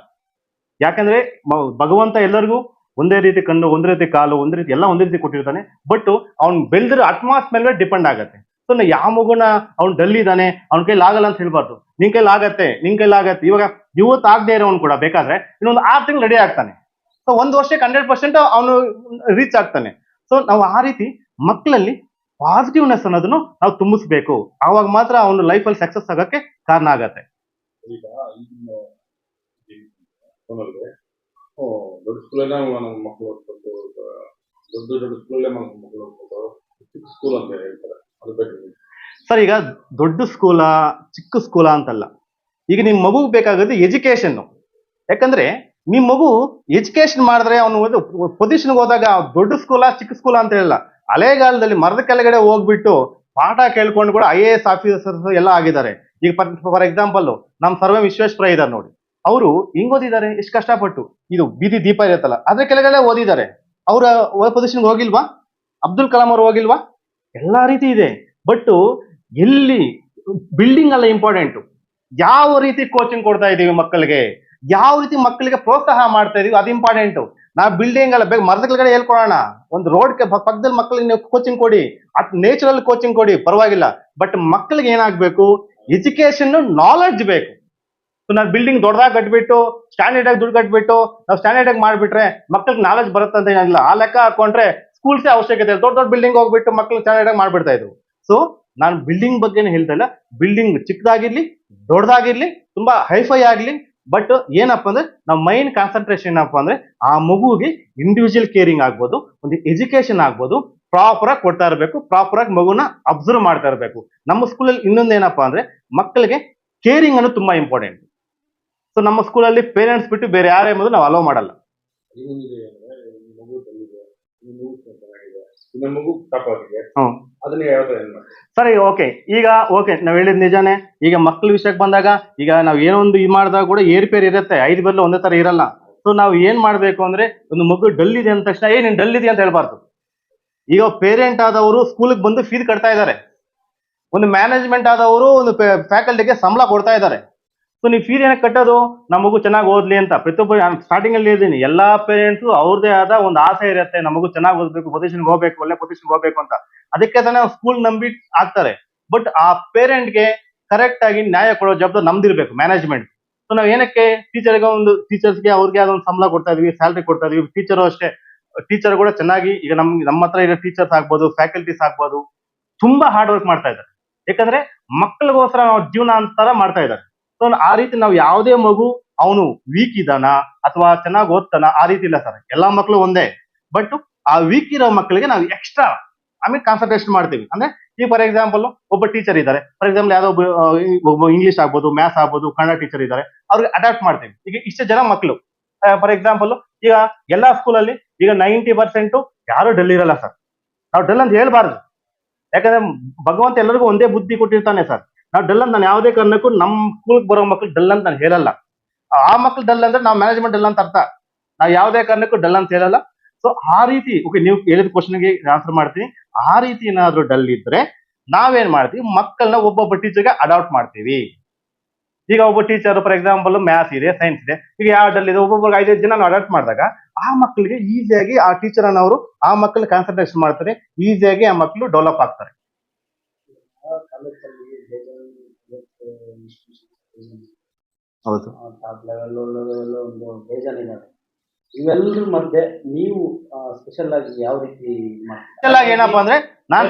ಯಾಕಂದ್ರೆ ಭಗವಂತ ಎಲ್ಲರಿಗೂ ಒಂದೇ ರೀತಿ ಕಣ್ಣು, ಒಂದೇ ರೀತಿ ಕಾಲು, ಒಂದೇ ರೀತಿ ಎಲ್ಲ ಒಂದೇ ರೀತಿ ಕೊಟ್ಟಿರ್ತಾನೆ. ಬಟ್ ಅವ್ನ್ ಬೆಳೆದಿರೋ ಅಟ್ಮಾಸ್ ಮೇಲೆ ಡಿಪೆಂಡ್ ಆಗತ್ತೆ. ಸೊ ಯಾವ ಮಗುನ ಅವ್ನು ಡಲ್ ಇದ್ದಾನೆ ಅವ್ನ ಕೈಲಿ ಆಗಲ್ಲ ಅಂತ ಹೇಳ್ಬಾರ್ದು. ನಿನ್ ಕೈಲಿ ಆಗತ್ತೆ, ನಿನ್ ಕೈಲಿ ಆಗತ್ತೆ. ಇವಾಗ ಇವತ್ತು ಆಗದೆ ಇರೋನು ಕೂಡ ಬೇಕಾದ್ರೆ ಇನ್ನೊಂದು ಆರು ತಿಂಗ್ಳು ರೆಡಿ ಆಗ್ತಾನೆ. ಸೊ ಒಂದು ವರ್ಷಕ್ಕೆ ಹಂಡ್ರೆಡ್ ಪರ್ಸೆಂಟ್ ಅವನು ರೀಚ್ ಆಗ್ತಾನೆ. ಸೊ ನಾವು ಆ ರೀತಿ ಮಕ್ಕಳಲ್ಲಿ ಪಾಸಿಟಿವ್ನೆಸ್ ಅನ್ನೋದನ್ನು ನಾವು ತುಂಬಿಸ್ಬೇಕು. ಆವಾಗ ಮಾತ್ರ ಅವನು ಲೈಫಲ್ಲಿ ಸಕ್ಸಸ್ ಆಗಕ್ಕೆ ಕಾರಣ ಆಗತ್ತೆ. ದೊಡ್ಡ ಸ್ಕೂಲಲ್ಲೇ ಮಕ್ಕಳು ದೊಡ್ಡ ದೊಡ್ಡ ಸ್ಕೂಲಲ್ಲೇ ಮಕ್ಕಳು ಸ್ಕೂಲ್ ಅಂತ ಹೇಳ್ತಾರೆ. ಹೇಳಿ. ಸರ್, ಈಗ ದೊಡ್ಡ ಸ್ಕೂಲ, ಚಿಕ್ಕ ಸ್ಕೂಲ ಅಂತಲ್ಲ, ಈಗ ನಿಮ್ ಮಗು ಬೇಕಾಗೋದು ಎಜುಕೇಶನ್ ಯಾಕಂದ್ರೆ ನಿಮ್ ಮಗು ಎಜುಕೇಶನ್ ಮಾಡಿದ್ರೆ ಅವನು ಪೊಸಿಷನ್ ಪೊಸಿಷನ್ಗೆ ಹೋದಾಗ ದೊಡ್ಡ ಸ್ಕೂಲ, ಚಿಕ್ಕ ಸ್ಕೂಲ ಅಂತ ಹೇಳಲ್ಲ. ಹಳೆಗಾಲದಲ್ಲಿ ಮರದ ಕೆಳಗಡೆ ಹೋಗ್ಬಿಟ್ಟು ಪಾಠ ಕೇಳ್ಕೊಂಡು ಕೂಡ ಐ ಎ ಎಸ್ ಆಫೀಸರ್ಸ್ ಎಲ್ಲ ಆಗಿದ್ದಾರೆ. ಈಗ ಫಾರ್ ಎಕ್ಸಾಂಪಲ್ ನಮ್ ಸರ್ವ ವಿಶ್ವೇಶ್ವರ ಇದಾರೆ ನೋಡಿ. ಅವರು ಹಿಂಗ್ ಓದಿದ್ದಾರೆ? ಎಷ್ಟು ಕಷ್ಟಪಟ್ಟು. ಇದು ಬೀದಿ ದೀಪ ಇರುತ್ತಲ್ಲ, ಅದ್ರ ಕೆಳಗಡೆ ಓದಿದ್ದಾರೆ. ಅವ್ರ ಪೊಸಿಷನ್ಗೆ ಹೋಗಿಲ್ವಾ? ಅಬ್ದುಲ್ ಕಲಾಂ ಅವ್ರು ಹೋಗಿಲ್ವಾ? ಎಲ್ಲಾ ರೀತಿ ಇದೆ. ಬಟ್ ಎಲ್ಲಿ ಬಿಲ್ಡಿಂಗ್ ಅಲ್ಲ ಇಂಪಾರ್ಟೆಂಟ್ ಯಾವ ರೀತಿ ಕೋಚಿಂಗ್ ಕೊಡ್ತಾ ಇದ್ದೀವಿ ಮಕ್ಕಳಿಗೆ? ಯಾವ ರೀತಿ ಮಕ್ಕಳಿಗೆ ಪ್ರೋತ್ಸಾಹ ಮಾಡ್ತಾ ಇದೀವಿ ಅದು ಇಂಪಾರ್ಟೆಂಟ್ ನಾವು ಬಿಲ್ಡಿಂಗ್ ಅಲ್ಲ, ಬೇಗ ಮರದ ಕೆಳಗಡೆ ಹೇಳ್ಕೊಳ್ಳೋಣ. ಒಂದು ರೋಡ್ ಪಕ್ಕದಲ್ಲಿ ಮಕ್ಕಳಿಗೆ ನೀವು ಕೋಚಿಂಗ್ ಕೊಡಿ. ಅಟ್ ನೇಚರಲ್ ಕೋಚಿಂಗ್ ಕೊಡಿ, ಪರವಾಗಿಲ್ಲ. ಬಟ್ ಮಕ್ಕಳಿಗೆ ಏನಾಗ್ಬೇಕು? ಎಜುಕೇಶನ್ ನಾಲೆಡ್ಜ್ ಬೇಕು. ಸೊ ನಾನು ಬಿಲ್ಡಿಂಗ್ ದೊಡ್ಡದಾಗಿ ಕಟ್ಬಿಟ್ಟು ಸ್ಟ್ಯಾಂಡರ್ಡ್ ಆಗಿ ದುಡ್ಡು ಕಟ್ಬಿಟ್ಟು, ನಾವು ಸ್ಟ್ಯಾಂಡರ್ಡ್ ಆಗಿ ಮಾಡ್ಬಿಟ್ರೆ ಮಕ್ಕಳಿಗೆ ನಾಲೆಜ್ ಬರುತ್ತೆ ಅಂತ ಏನಾಗಿಲ್ಲ ಆ ಲೆಕ್ಕ ಹಾಕೊಂಡ್ರೆ ಸ್ಕೂಲ್ಸೇ ಅವಶ್ಯಕತೆ. ದೊಡ್ಡ ದೊಡ್ಡ ಬಿಲ್ಡಿಂಗ್ ಹೋಗ್ಬಿಟ್ಟು ಮಕ್ಕಳು ಚೆನ್ನಾಗಿ ಮಾಡ್ಬಿಡ್ತಾ ಇದ್ರು. ಸೊ ನಾನು ಬಿಲ್ಡಿಂಗ್ ಬಗ್ಗೆನೇ ಹೇಳ್ತಾ ಇಲ್ಲ. ಬಿಲ್ಡಿಂಗ್ ಚಿಕ್ಕದಾಗಿರ್ಲಿ, ದೊಡ್ಡದಾಗಿರ್ಲಿ, ತುಂಬಾ ಹೈಫೈ ಆಗ್ಲಿ ಬಟ್ ಏನಪ್ಪ ಅಂದ್ರೆ, ನಾವು ಮೈನ್ ಕಾನ್ಸಂಟ್ರೇಷನ್ ಏನಪ್ಪ ಅಂದ್ರೆ, ಆ ಮಗುವಿಗೆ ಇಂಡಿವಿಜುವಲ್ ಕೇರಿಂಗ್ ಆಗ್ಬೋದು, ಒಂದು ಎಜುಕೇಶನ್ ಆಗ್ಬೋದು ಪ್ರಾಪರ್ ಆಗಿ ಕೊಡ್ತಾ ಇರಬೇಕು ಪ್ರಾಪರ್ ಆಗಿ ಮಗುನ ಅಬ್ಸರ್ವ್ ಮಾಡ್ತಾ ಇರಬೇಕು. ನಮ್ಮ ಸ್ಕೂಲಲ್ಲಿ ಇನ್ನೊಂದು ಏನಪ್ಪಾ ಅಂದ್ರೆ ಮಕ್ಕಳಿಗೆ ಕೇರಿಂಗ್ ಅನ್ನೋದು ತುಂಬಾ ಇಂಪಾರ್ಟೆಂಟ್ ಸೊ ನಮ್ಮ ಸ್ಕೂಲಲ್ಲಿ ಪೇರೆಂಟ್ಸ್ ಬಿಟ್ಟು ಬೇರೆ ಯಾರೇ ಎಂಬುದು ನಾವು ಅಲೋ ಮಾಡಲ್ಲ. ಚೆನ್ನಾಗಿದೆ ಇನ್ನೊಂದು ಮಗು ಟಾಪ್ ಆಗಿದೆ ಹ್ಮ್ ಅದನ್ನ ಯಾವ ತರ ಏನ್ ಮಾಡ್ತೀವಿ ಸರಿ ಓಕೆ ಈಗ ಓಕೆ ನಾವ್ ಹೇಳಿದ್ ನಿಜಾನೇ. ಈಗ ಮಕ್ಳ ವಿಷಯಕ್ಕೆ ಬಂದಾಗ ಈಗ ನಾವ್ ಏನೋ ಒಂದು ಇದು ಮಾಡಿದಾಗ ಕೂಡ ಏರ್ಪೇರ್ ಇರುತ್ತೆ. ಐದು ಬದಲು ಒಂದೇ ತರ ಇರಲ್ಲ. ಸೊ ನಾವು ಏನ್ ಮಾಡ್ಬೇಕು ಅಂದ್ರೆ ಒಂದು ಮಗು ಡಲ್ ಇದೆ ಅಂದ ತಕ್ಷಣ ಏ ನೀನ್ ಡಲ್ ಇದೆ ಅಂತ ಹೇಳ್ಬಾರ್ದು. ಈಗ ಪೇರೆಂಟ್ ಆದವರು ಸ್ಕೂಲ್ಗೆ ಬಂದು ಫೀಸ್ ಕಟ್ತಾ ಇದ್ದಾರೆ ಒಂದು ಮ್ಯಾನೇಜ್ಮೆಂಟ್ ಆದವರು ಒಂದು ಫ್ಯಾಕಲ್ಟಿಗೆ ಸಂಬಳ ಕೊಡ್ತಾ ಇದ್ದಾರೆ ಸೊ ನೀವು ಫೀಸ್ ಏನಕ್ಕೆ ಕಟ್ಟೋದು? ನಮಗೂ ಮಗು ಚೆನ್ನಾಗಿ ಓದ್ಲಿ ಅಂತ. ಪ್ರತಿಯೊಬ್ಬ ಸ್ಟಾರ್ಟಿಂಗ್ ಅಲ್ಲಿ ಇದ್ದೀನಿ. ಎಲ್ಲಾ ಪೇರೆಂಟ್ಸ್ ಅವ್ರದೇ ಆದ ಒಂದು ಆಸೆ ಇರುತ್ತೆ. ನಮಗೂ ಚೆನ್ನಾಗಿ ಓದ್ಬೇಕು ಪೊಸಿಷನ್ ಹೋಗ್ಬೇಕು, ಒಳ್ಳೆ ಪೊಸಿಷನ್ ಹೋಗ್ಬೇಕು ಅಂತ. ಅದಕ್ಕೆ ತಾನೇ ಸ್ಕೂಲ್ ನಂಬಿ ಆಗ್ತಾರೆ. ಬಟ್ ಆ ಪೇರೆಂಟ್ಗೆ ಕರೆಕ್ಟ್ ಆಗಿ ನ್ಯಾಯ ಕೊಡೋ ಜವಾಬ್ದಾರಿ ನಮ್ದಿರ್ಬೇಕು ಮ್ಯಾನೇಜ್ಮೆಂಟ್ ಸೊ ನಾವು ಏನಕ್ಕೆ ಟೀಚರ್ಗೆ ಒಂದು ಟೀಚರ್ಸ್ಗೆ ಅವ್ರಿಗೆ ಅದೊಂದು ಸಂಬಳ ಕೊಡ್ತಾ ಇದೀವಿ ಸ್ಯಾಲ್ರಿ ಕೊಡ್ತಾ ಇದೀವಿ. ಟೀಚರು ಅಷ್ಟೇ ಟೀಚರ್ ಕೂಡ ಚೆನ್ನಾಗಿ, ಈಗ ನಮ್, ನಮ್ಮ ಹತ್ರ ಇರೋ ಟೀಚರ್ಸ್ ಆಗ್ಬೋದು ಫ್ಯಾಕಲ್ಟೀಸ್ ಆಗ್ಬೋದು. ತುಂಬಾ ಹಾರ್ಡ್ ವರ್ಕ್ ಮಾಡ್ತಾ ಇದ್ದಾರೆ. ಯಾಕಂದ್ರೆ ಮಕ್ಕಳಿಗೋಸ್ಕರ ನಾವು ಜೀವನ ಅಂತರ ಮಾಡ್ತಾ ಇದ್ದಾರೆ. ಸೊ ಆ ರೀತಿ ನಾವು ಯಾವುದೇ ಮಗು ಅವನು ವೀಕ್ ಇದಾನ ಅಥವಾ ಚೆನ್ನಾಗಿ ಓದ್ತಾನ, ಆ ರೀತಿ ಇಲ್ಲ ಸರ್ ಎಲ್ಲಾ ಮಕ್ಕಳು ಒಂದೇ. ಬಟ್ ಆ ವೀಕ್ ಇರೋ ಮಕ್ಕಳಿಗೆ ನಾವು ಎಕ್ಸ್ಟ್ರಾ ಆಮೇಲೆ ಕಾನ್ಸಂಟ್ರೇಷನ್ ಮಾಡ್ತೀವಿ. ಅಂದ್ರೆ ಈ ಫಾರ್ ಎಕ್ಸಾಂಪಲ್ ಒಬ್ಬ ಟೀಚರ್ ಇದ್ದಾರೆ ಫಾರ್ ಎಕ್ಸಾಂಪಲ್ ಯಾವ್ದೋ ಒಬ್ಬ ಇಂಗ್ಲಿಷ್ ಆಗ್ಬೋದು ಮ್ಯಾಥ್ಸ್ ಆಗ್ಬೋದು, ಕನ್ನಡ ಟೀಚರ್ ಇದ್ದಾರೆ ಅವ್ರಿಗೆ ಅಡಾಪ್ಟ್ ಮಾಡ್ತೀವಿ. ಈಗ ಇಷ್ಟು ಜನ ಮಕ್ಕಳು ಫಾರ್ ಎಕ್ಸಾಂಪಲ್ ಈಗ ಎಲ್ಲಾ ಸ್ಕೂಲಲ್ಲಿ ಈಗ ನೈಂಟಿ ಪರ್ಸೆಂಟ್ ಯಾರು ಡಲ್ ಇರಲ್ಲ ಸರ್ ನಾವು ಡಲ್ ಅಂತ ಹೇಳ್ಬಾರ್ದು. ಯಾಕಂದ್ರೆ ಭಗವಂತ ಎಲ್ಲರಿಗೂ ಒಂದೇ ಬುದ್ಧಿ ಕೊಟ್ಟಿರ್ತಾನೆ ಸರ್ ನಾವು ಡಲ್ ಅಂತ ನಾನು ಯಾವುದೇ ಕಾರಣಕ್ಕೂ ನಮ್ಮ ಸ್ಕೂಲ್ಗೆ ಬರೋ ಮಕ್ಳು ಡಲ್ ಅಂತ ನಾನು ಹೇಳಲ್ಲ. ಆ ಮಕ್ಳು ಡಲ್ ಅಂದ್ರೆ ನಾವು ಮ್ಯಾನೇಜ್ಮೆಂಟ್ ಡಲ್ ಅಂತ ಅರ್ಥ. ನಾವು ಯಾವುದೇ ಕಾರಣಕ್ಕೂ ಡಲ್ ಅಂತ ಹೇಳಲ್ಲ. ಸೊ ಆ ರೀತಿ ಓಕೆ ನೀವು ಹೇಳಿದ ಕ್ವಶನ್ಗೆ ಆನ್ಸರ್ ಮಾಡ್ತೀನಿ. ಆ ರೀತಿ ಏನಾದ್ರು ಡಲ್ ಇದ್ರೆ ನಾವೇನ್ ಮಾಡ್ತೀವಿ? ಮಕ್ಕಳನ್ನ ಒಬ್ಬೊಬ್ಬ ಟೀಚರ್ಗೆ ಅಡಾಪ್ಟ್ ಮಾಡ್ತೀವಿ. ಈಗ ಒಬ್ಬ ಟೀಚರ್ ಫಾರ್ ಎಕ್ಸಾಂಪಲ್ ಮ್ಯಾಥ್ಸ್ ಇದೆ ಸೈನ್ಸ್ ಇದೆ. ಈಗ ಯಾವ ಡಲ್ ಇದೆ? ಒಬ್ಬೊಬ್ಬರಿಗೆ ಐದೈದು ಜನ ಅಡಾಪ್ಟ್ ಮಾಡಿದಾಗ ಆ ಮಕ್ಕಳಿಗೆ ಈಸಿಯಾಗಿ ಆ ಟೀಚರ್ ಅನ್ನೋರು ಆ ಮಕ್ಕಳ ಕಾನ್ಸಂಟ್ರೇಷನ್ ಮಾಡ್ತಾರೆ. ಈಸಿಯಾಗಿ ಆ ಮಕ್ಕಳು ಡೆವಲಪ್ ಆಗ್ತಾರೆ. ಹೌದು. ಟಾಪ್ ಲೆವೆಲ್ ಲೆವೆಲ್ ಒಂದು ಇವೆಲ್ಲರ ಮಧ್ಯೆ ನೀವು ಸ್ಪೆಷಲ್ ಆಗಿ ಯಾವ ರೀತಿ ಸ್ಪೆಷಲ್ ಆಗಿ ಏನಪ್ಪಾ ಅಂದ್ರೆ ನಾನ್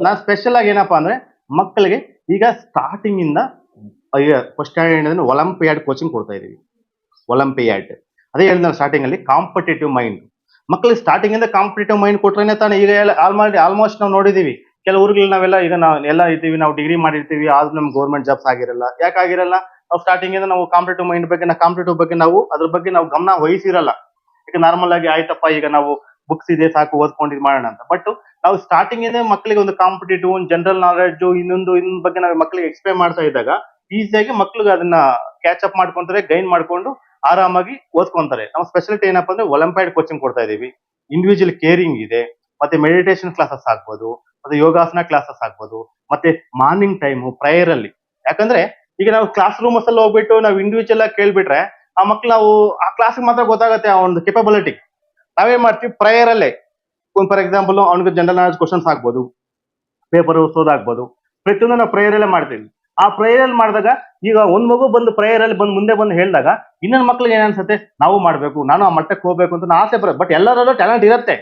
ನಾನ್ ಸ್ಪೆಷಲ್ ಆಗಿ ಏನಪ್ಪಾ ಅಂದ್ರೆ ಮಕ್ಕಳಿಗೆ ಈಗ ಸ್ಟಾರ್ಟಿಂಗ್ ಇಂದ ಈಗ ಫಸ್ಟ್ ಸ್ಟ್ಯಾಂಡರ್ಡ್ ಒಲಂಪಿಯಾಡ್ ಕೋಚಿಂಗ್ ಕೊಡ್ತಾ ಇದೀವಿ. ಒಲಂಪಿಯಾಡ್ ಅದೇ ಹೇಳಿದ ಸ್ಟಾರ್ಟಿಂಗ್ ಅಲ್ಲಿ ಕಾಂಪಿಟೇಟಿವ್ ಮೈಂಡ್ ಮಕ್ಕಳಿಗೆ ಸ್ಟಾರ್ಟಿಂಗ್ ಇಂದ ಕಾಂಪಿಟೇಟಿವ್ ಮೈಂಡ್ ಕೊಟ್ರೇನೆ ತಾನೇ ಈಗ ಆಲ್ಮೋಸ್ಟ್ ನಾವು ನೋಡಿದೀವಿ. ಕೆಲವು ನಾವೆಲ್ಲ ಈಗ ನಾವು ಎಲ್ಲ ಇದ್ದೀವಿ, ನಾವು ಡಿಗ್ರಿ ಮಾಡಿರ್ತೀವಿ, ಆದ್ರೂ ನಮ್ಗೆ ಗೌರ್ಮೆಂಟ್ ಜಾಬ್ಸ್ ಆಗಿರಲ್ಲ. ಯಾಕೆ ಆಗಿರಲ್ಲ? ನಾವು ಸ್ಟಾರ್ಟಿಂಗ್ ಇಂದ ನಾವು ಕಾಂಪಿಟೇಟಿವ್ ಮೈಂಡ್ ಬಗ್ಗೆ ನಾವು ಕಾಂಪಿಟೇಟಿವ್ ಬಗ್ಗೆ ನಾವು, ಅದ್ರ ಬಗ್ಗೆ ನಾವು ಗಮನ ವಹಿಸಿರಲ್ಲ. ಈಗ ನಾರ್ಮಲ್ ಆಗಿ ಆಯ್ತಪ್ಪ, ಈಗ ನಾವು ಬುಕ್ಸ್ ಇದೆ, ಸಾಕು, ಓದ್ಕೊಂಡು ಇದು ಮಾಡೋಣ ಅಂತ. ಬಟ್ ನಾವು ಸ್ಟಾರ್ಟಿಂಗ್ ಇಂದ ಮಕ್ಕಳಿಗೆ ಒಂದು ಕಾಂಪಿಟೇಟಿವ್ ಒಂದು ಜನರಲ್ ನಾಲೆಡ್ಜ್ ಇನ್ನೊಂದು ಇನ್ ಬಗ್ಗೆ ನಾವು ಮಕ್ಕಳಿಗೆ ಎಕ್ಸ್ಪ್ಲೈನ್ ಮಾಡ್ತಾ ಇದ್ದಾಗ ಈಸಿಯಾಗಿ ಮಕ್ಳಿಗೆ ಅದನ್ನ ಕ್ಯಾಚ್ ಅಪ್ ಮಾಡ್ಕೊಂತಾರೆ ಗೈನ್ ಮಾಡ್ಕೊಂಡು ಆರಾಮಾಗಿ ಓದ್ಕೊಂತಾರೆ. ನಮ್ಮ ಸ್ಪೆಷಾಲಿಟಿ ಏನಪ್ಪಾ ಅಂದ್ರೆ ಒಲಂಪೈಡ್ ಕೋಚಿಂಗ್ ಕೊಡ್ತಾ ಇದೀವಿ. ಇಂಡಿವಿಜುವಲ್ ಕೇರಿಂಗ್ ಇದೆ. ಮತ್ತೆ ಮೆಡಿಟೇಷನ್ ಕ್ಲಾಸಸ್ ಆಗ್ಬೋದು. ಮತ್ತೆ ಯೋಗಾಸನ ಕ್ಲಾಸಸ್ ಆಗ್ಬೋದು, ಮತ್ತೆ ಮಾರ್ನಿಂಗ್ ಟೈಮು ಪ್ರೇಯರ್ ಅಲ್ಲಿ. ಯಾಕಂದ್ರೆ, ಈಗ ನಾವು ಕ್ಲಾಸ್ ರೂಮ್ಸ್ ಅಲ್ಲಿ ಹೋಗ್ಬಿಟ್ಟು ನಾವು ಇಂಡಿವಿಜುವಲ್ ಆಗಿ ಕೇಳ್ಬಿಟ್ರೆ, ಆ ಮಕ್ಳು ನಾವು ಆ ಕ್ಲಾಸ್ಗೆ ಮಾತ್ರ ಗೊತ್ತಾಗುತ್ತೆ ಆ ಒಂದು ಕೆಪಬಿಲಿಟಿ ನಾವೇನ್ ಮಾಡ್ತೀವಿ? ಪ್ರೇಯರ್ ಅಲ್ಲೇ. ಫಾರ್ ಎಕ್ಸಾಂಪಲ್ ಅವ್ನಿಗೆ ಜನರಲ್ ನಾಲೆಜ್ ಕ್ವಶನ್ಸ್ ಆಗ್ಬೋದು ಪೇಪರ್ ಓದೋದಾಗ್ಬೋದು ಪ್ರತಿಯೊಂದು ನಾವು ಪ್ರೇಯರ್ ಅಲ್ಲೇ ಮಾಡ್ತೀವಿ. ಆ ಪ್ರೇಯರ್ ಅಲ್ಲಿ ಮಾಡಿದಾಗ, ಈಗ ಒಂದ್ ಮಗು ಬಂದು ಪ್ರೇಯರ್ ಅಲ್ಲಿ ಬಂದು ಮುಂದೆ ಬಂದು ಹೇಳಿದಾಗ, ಇನ್ನೊಂದು ಮಕ್ಳಿಗೆ ಏನ್ ಅನ್ಸುತ್ತೆ? ನಾವು ಮಾಡ್ಬೇಕು, ನಾನು ಆ ಮಟ್ಟಕ್ಕೆ ಹೋಗ್ಬೇಕು ಅಂತ ಆಸೆ ಬರುತ್ತೆ ಬಟ್ ಎಲ್ಲರಲ್ಲೂ ಟ್ಯಾಲೆಂಟ್ ಇರುತ್ತೆ.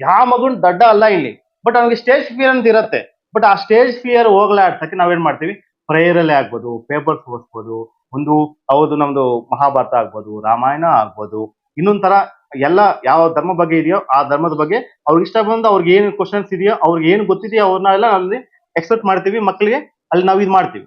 ಯಾವ ಮಗುನ್ ದೊಡ್ಡ ಅಲ್ಲ ಇಲ್ಲಿ. ಬಟ್ ಅವ್ನಿಗೆ ಸ್ಟೇಜ್ ಫಿಯರ್ ಅಂತ ಇರುತ್ತೆ. ಬಟ್ ಆ ಸ್ಟೇಜ್ ಫಿಯರ್ ಹೋಗ್ಲಾಡ್ಸಕ್ಕೆ ನಾವೇನ್ ಮಾಡ್ತೀವಿ? ಪ್ರೇಯರ್ ಅಲ್ಲೇ ಆಗ್ಬೋದು ಪೇಪರ್ಸ್ ಓದಿಸ್ಬೋದು, ಒಂದು ಹೌದು ನಮ್ದು ಮಹಾಭಾರತ ಆಗ್ಬೋದು, ರಾಮಾಯಣ ಆಗ್ಬೋದು ಇನ್ನೊಂಥರ ಎಲ್ಲ ಯಾವ ಧರ್ಮ ಬಗ್ಗೆ ಇದೆಯೋ ಆ ಧರ್ಮದ ಬಗ್ಗೆ ಅವ್ರಿಗೆ ಇಷ್ಟ ಬಂದು ಅವ್ರಿಗೆ ಏನು ಕ್ವಶನ್ಸ್ ಇದೆಯೋ, ಅವ್ರಿಗೆ ಏನು ಗೊತ್ತಿದೆಯೋ ಅವ್ರನ್ನ ಎಲ್ಲ ಅಲ್ಲಿ ಎಕ್ಸ್ಪೆಕ್ಟ್ ಮಾಡ್ತೀವಿ ಮಕ್ಕಳಿಗೆ ಅಲ್ಲಿ ನಾವು ಇದು ಮಾಡ್ತೀವಿ.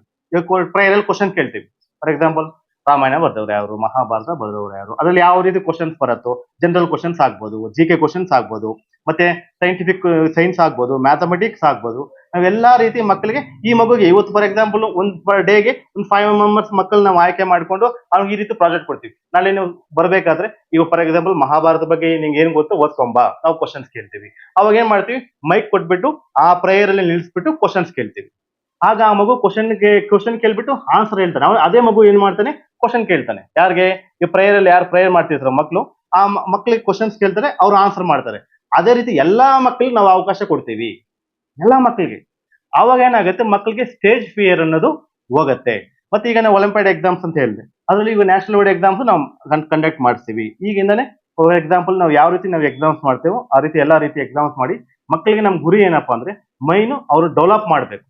ಪ್ರೇಯರ್ ಅಲ್ಲಿ ಕ್ವಶನ್ ಕೇಳ್ತೀವಿ. ಫಾರ್ ಎಕ್ಸಾಂಪಲ್ ರಾಮಾಯಣ ಬರೆದವ್ರು ಯಾರು? ಮಹಾಭಾರತ ಬರೆದವ್ರು ಯಾರು? ಅದ್ರಲ್ಲಿ ಯಾವ ರೀತಿ ಕ್ವಶನ್ಸ್ ಬರುತ್ತೋ ಜನರಲ್ ಕ್ವಶನ್ಸ್ ಆಗ್ಬೋದು ಜಿ ಕೆ ಕ್ವಶನ್ಸ್ ಆಗ್ಬೋದು, ಮತ್ತೆ ಸೈಂಟಿಫಿಕ್ ಸೈನ್ಸ್ ಆಗ್ಬೋದು ಮ್ಯಾಥಮೆಟಿಕ್ಸ್ ಆಗ್ಬೋದು, ನಾವೆಲ್ಲಾ ರೀತಿ ಮಕ್ಕಳಿಗೆ ಈ ಮಗುಗೆ ಇವತ್ತು ಫಾರ್ ಎಕ್ಸಾಂಪಲ್ ಒಂದ್ ಪರ್ ಡೇಗೆ ಒಂದು ಫೈವ್ ಮೆಂಬರ್ಸ್ ಮಕ್ಕಳು ನಾವು ಆಯ್ಕೆ ಮಾಡ್ಕೊಂಡು ಅವ್ನಿಗೆ ಈ ರೀತಿ ಪ್ರಾಜೆಕ್ಟ್ ಕೊಡ್ತೀವಿ. ನಾಳೆ ನೀವು ಬರ್ಬೇಕಾದ್ರೆ ಈಗ ಫಾರ್ ಎಕ್ಸಾಂಪಲ್ ಮಹಾಭಾರತ ಬಗ್ಗೆ ನಿಂಗೆ ಏನ್ ಗೊತ್ತು ಓದ್ಕೊಂಬ ನಾವು ಕ್ವಶನ್ಸ್ ಕೇಳ್ತೀವಿ. ಅವಾಗ ಏನ್ ಮಾಡ್ತೀವಿ? ಮೈಕ್ ಕೊಟ್ಬಿಟ್ಟು ಆ ಪ್ರೇಯರ್ ಅಲ್ಲಿ ನಿಲ್ಸ್ಬಿಟ್ಟು ಕ್ವಶನ್ಸ್ ಕೇಳ್ತೀವಿ. ಆಗ ಆ ಮಗು ಕ್ವಶನ್ ಕ್ವಶನ್ ಕೇಳ್ಬಿಟ್ಟು ಆನ್ಸರ್ ಹೇಳ್ತಾನೆ. ಅವ್ನು ಅದೇ ಮಗು ಏನ್ ಮಾಡ್ತಾನೆ? ಕ್ವಶನ್ ಕೇಳ್ತಾನೆ. ಯಾರಿಗೆ? ಈ ಪ್ರೇಯರ್ ಅಲ್ಲಿ ಯಾರು ಪ್ರೇಯರ್ ಮಾಡ್ತಿದ್ರು ಮಕ್ಕಳು ಆ ಮಕ್ಕಳಿಗೆ ಕ್ವಶನ್ಸ್ ಕೇಳ್ತಾರೆ ಅವ್ರು ಆನ್ಸರ್ ಮಾಡ್ತಾರೆ. ಅದೇ ರೀತಿ ಎಲ್ಲಾ ಮಕ್ಕಳಿಗೆ ನಾವು ಅವಕಾಶ ಕೊಡ್ತೀವಿ. ಎಲ್ಲಾ ಮಕ್ಕಳಿಗೆ ಅವಾಗ ಏನಾಗುತ್ತೆ? ಮಕ್ಕಳಿಗೆ ಸ್ಟೇಜ್ ಫಿಯರ್ ಅನ್ನೋದು ಹೋಗುತ್ತೆ. ಮತ್ತೆ ಈಗ ನಾವು ಒಲಿಂಪೈಡ್ ಎಕ್ಸಾಮ್ಸ್ ಅಂತ ಹೇಳಿದೆ. ಅದರಲ್ಲಿ ಈಗ ನ್ಯಾಷನಲ್ ವೈಡ್ ಎಕ್ಸಾಮ್ಸ್ ನಾವು ಕಂಡಕ್ಟ್ ಮಾಡ್ತೀವಿ ಈಗಿಂದಾನೆ ಫಾರ್ ಎಕ್ಸಾಂಪಲ್ ನಾವು ಯಾವ ರೀತಿ ನಾವು ಎಕ್ಸಾಮ್ಸ್ ಮಾಡ್ತೇವೋ, ಆ ರೀತಿ ಎಲ್ಲಾ ರೀತಿ ಎಕ್ಸಾಮ್ಸ್ ಮಾಡಿ ಮಕ್ಕಳಿಗೆ ನಮ್ಮ ಗುರಿ ಏನಪ್ಪಾ ಅಂದ್ರೆ ಮೈನು ಅವರು ಡೆವಲಪ್ ಮಾಡಬೇಕು.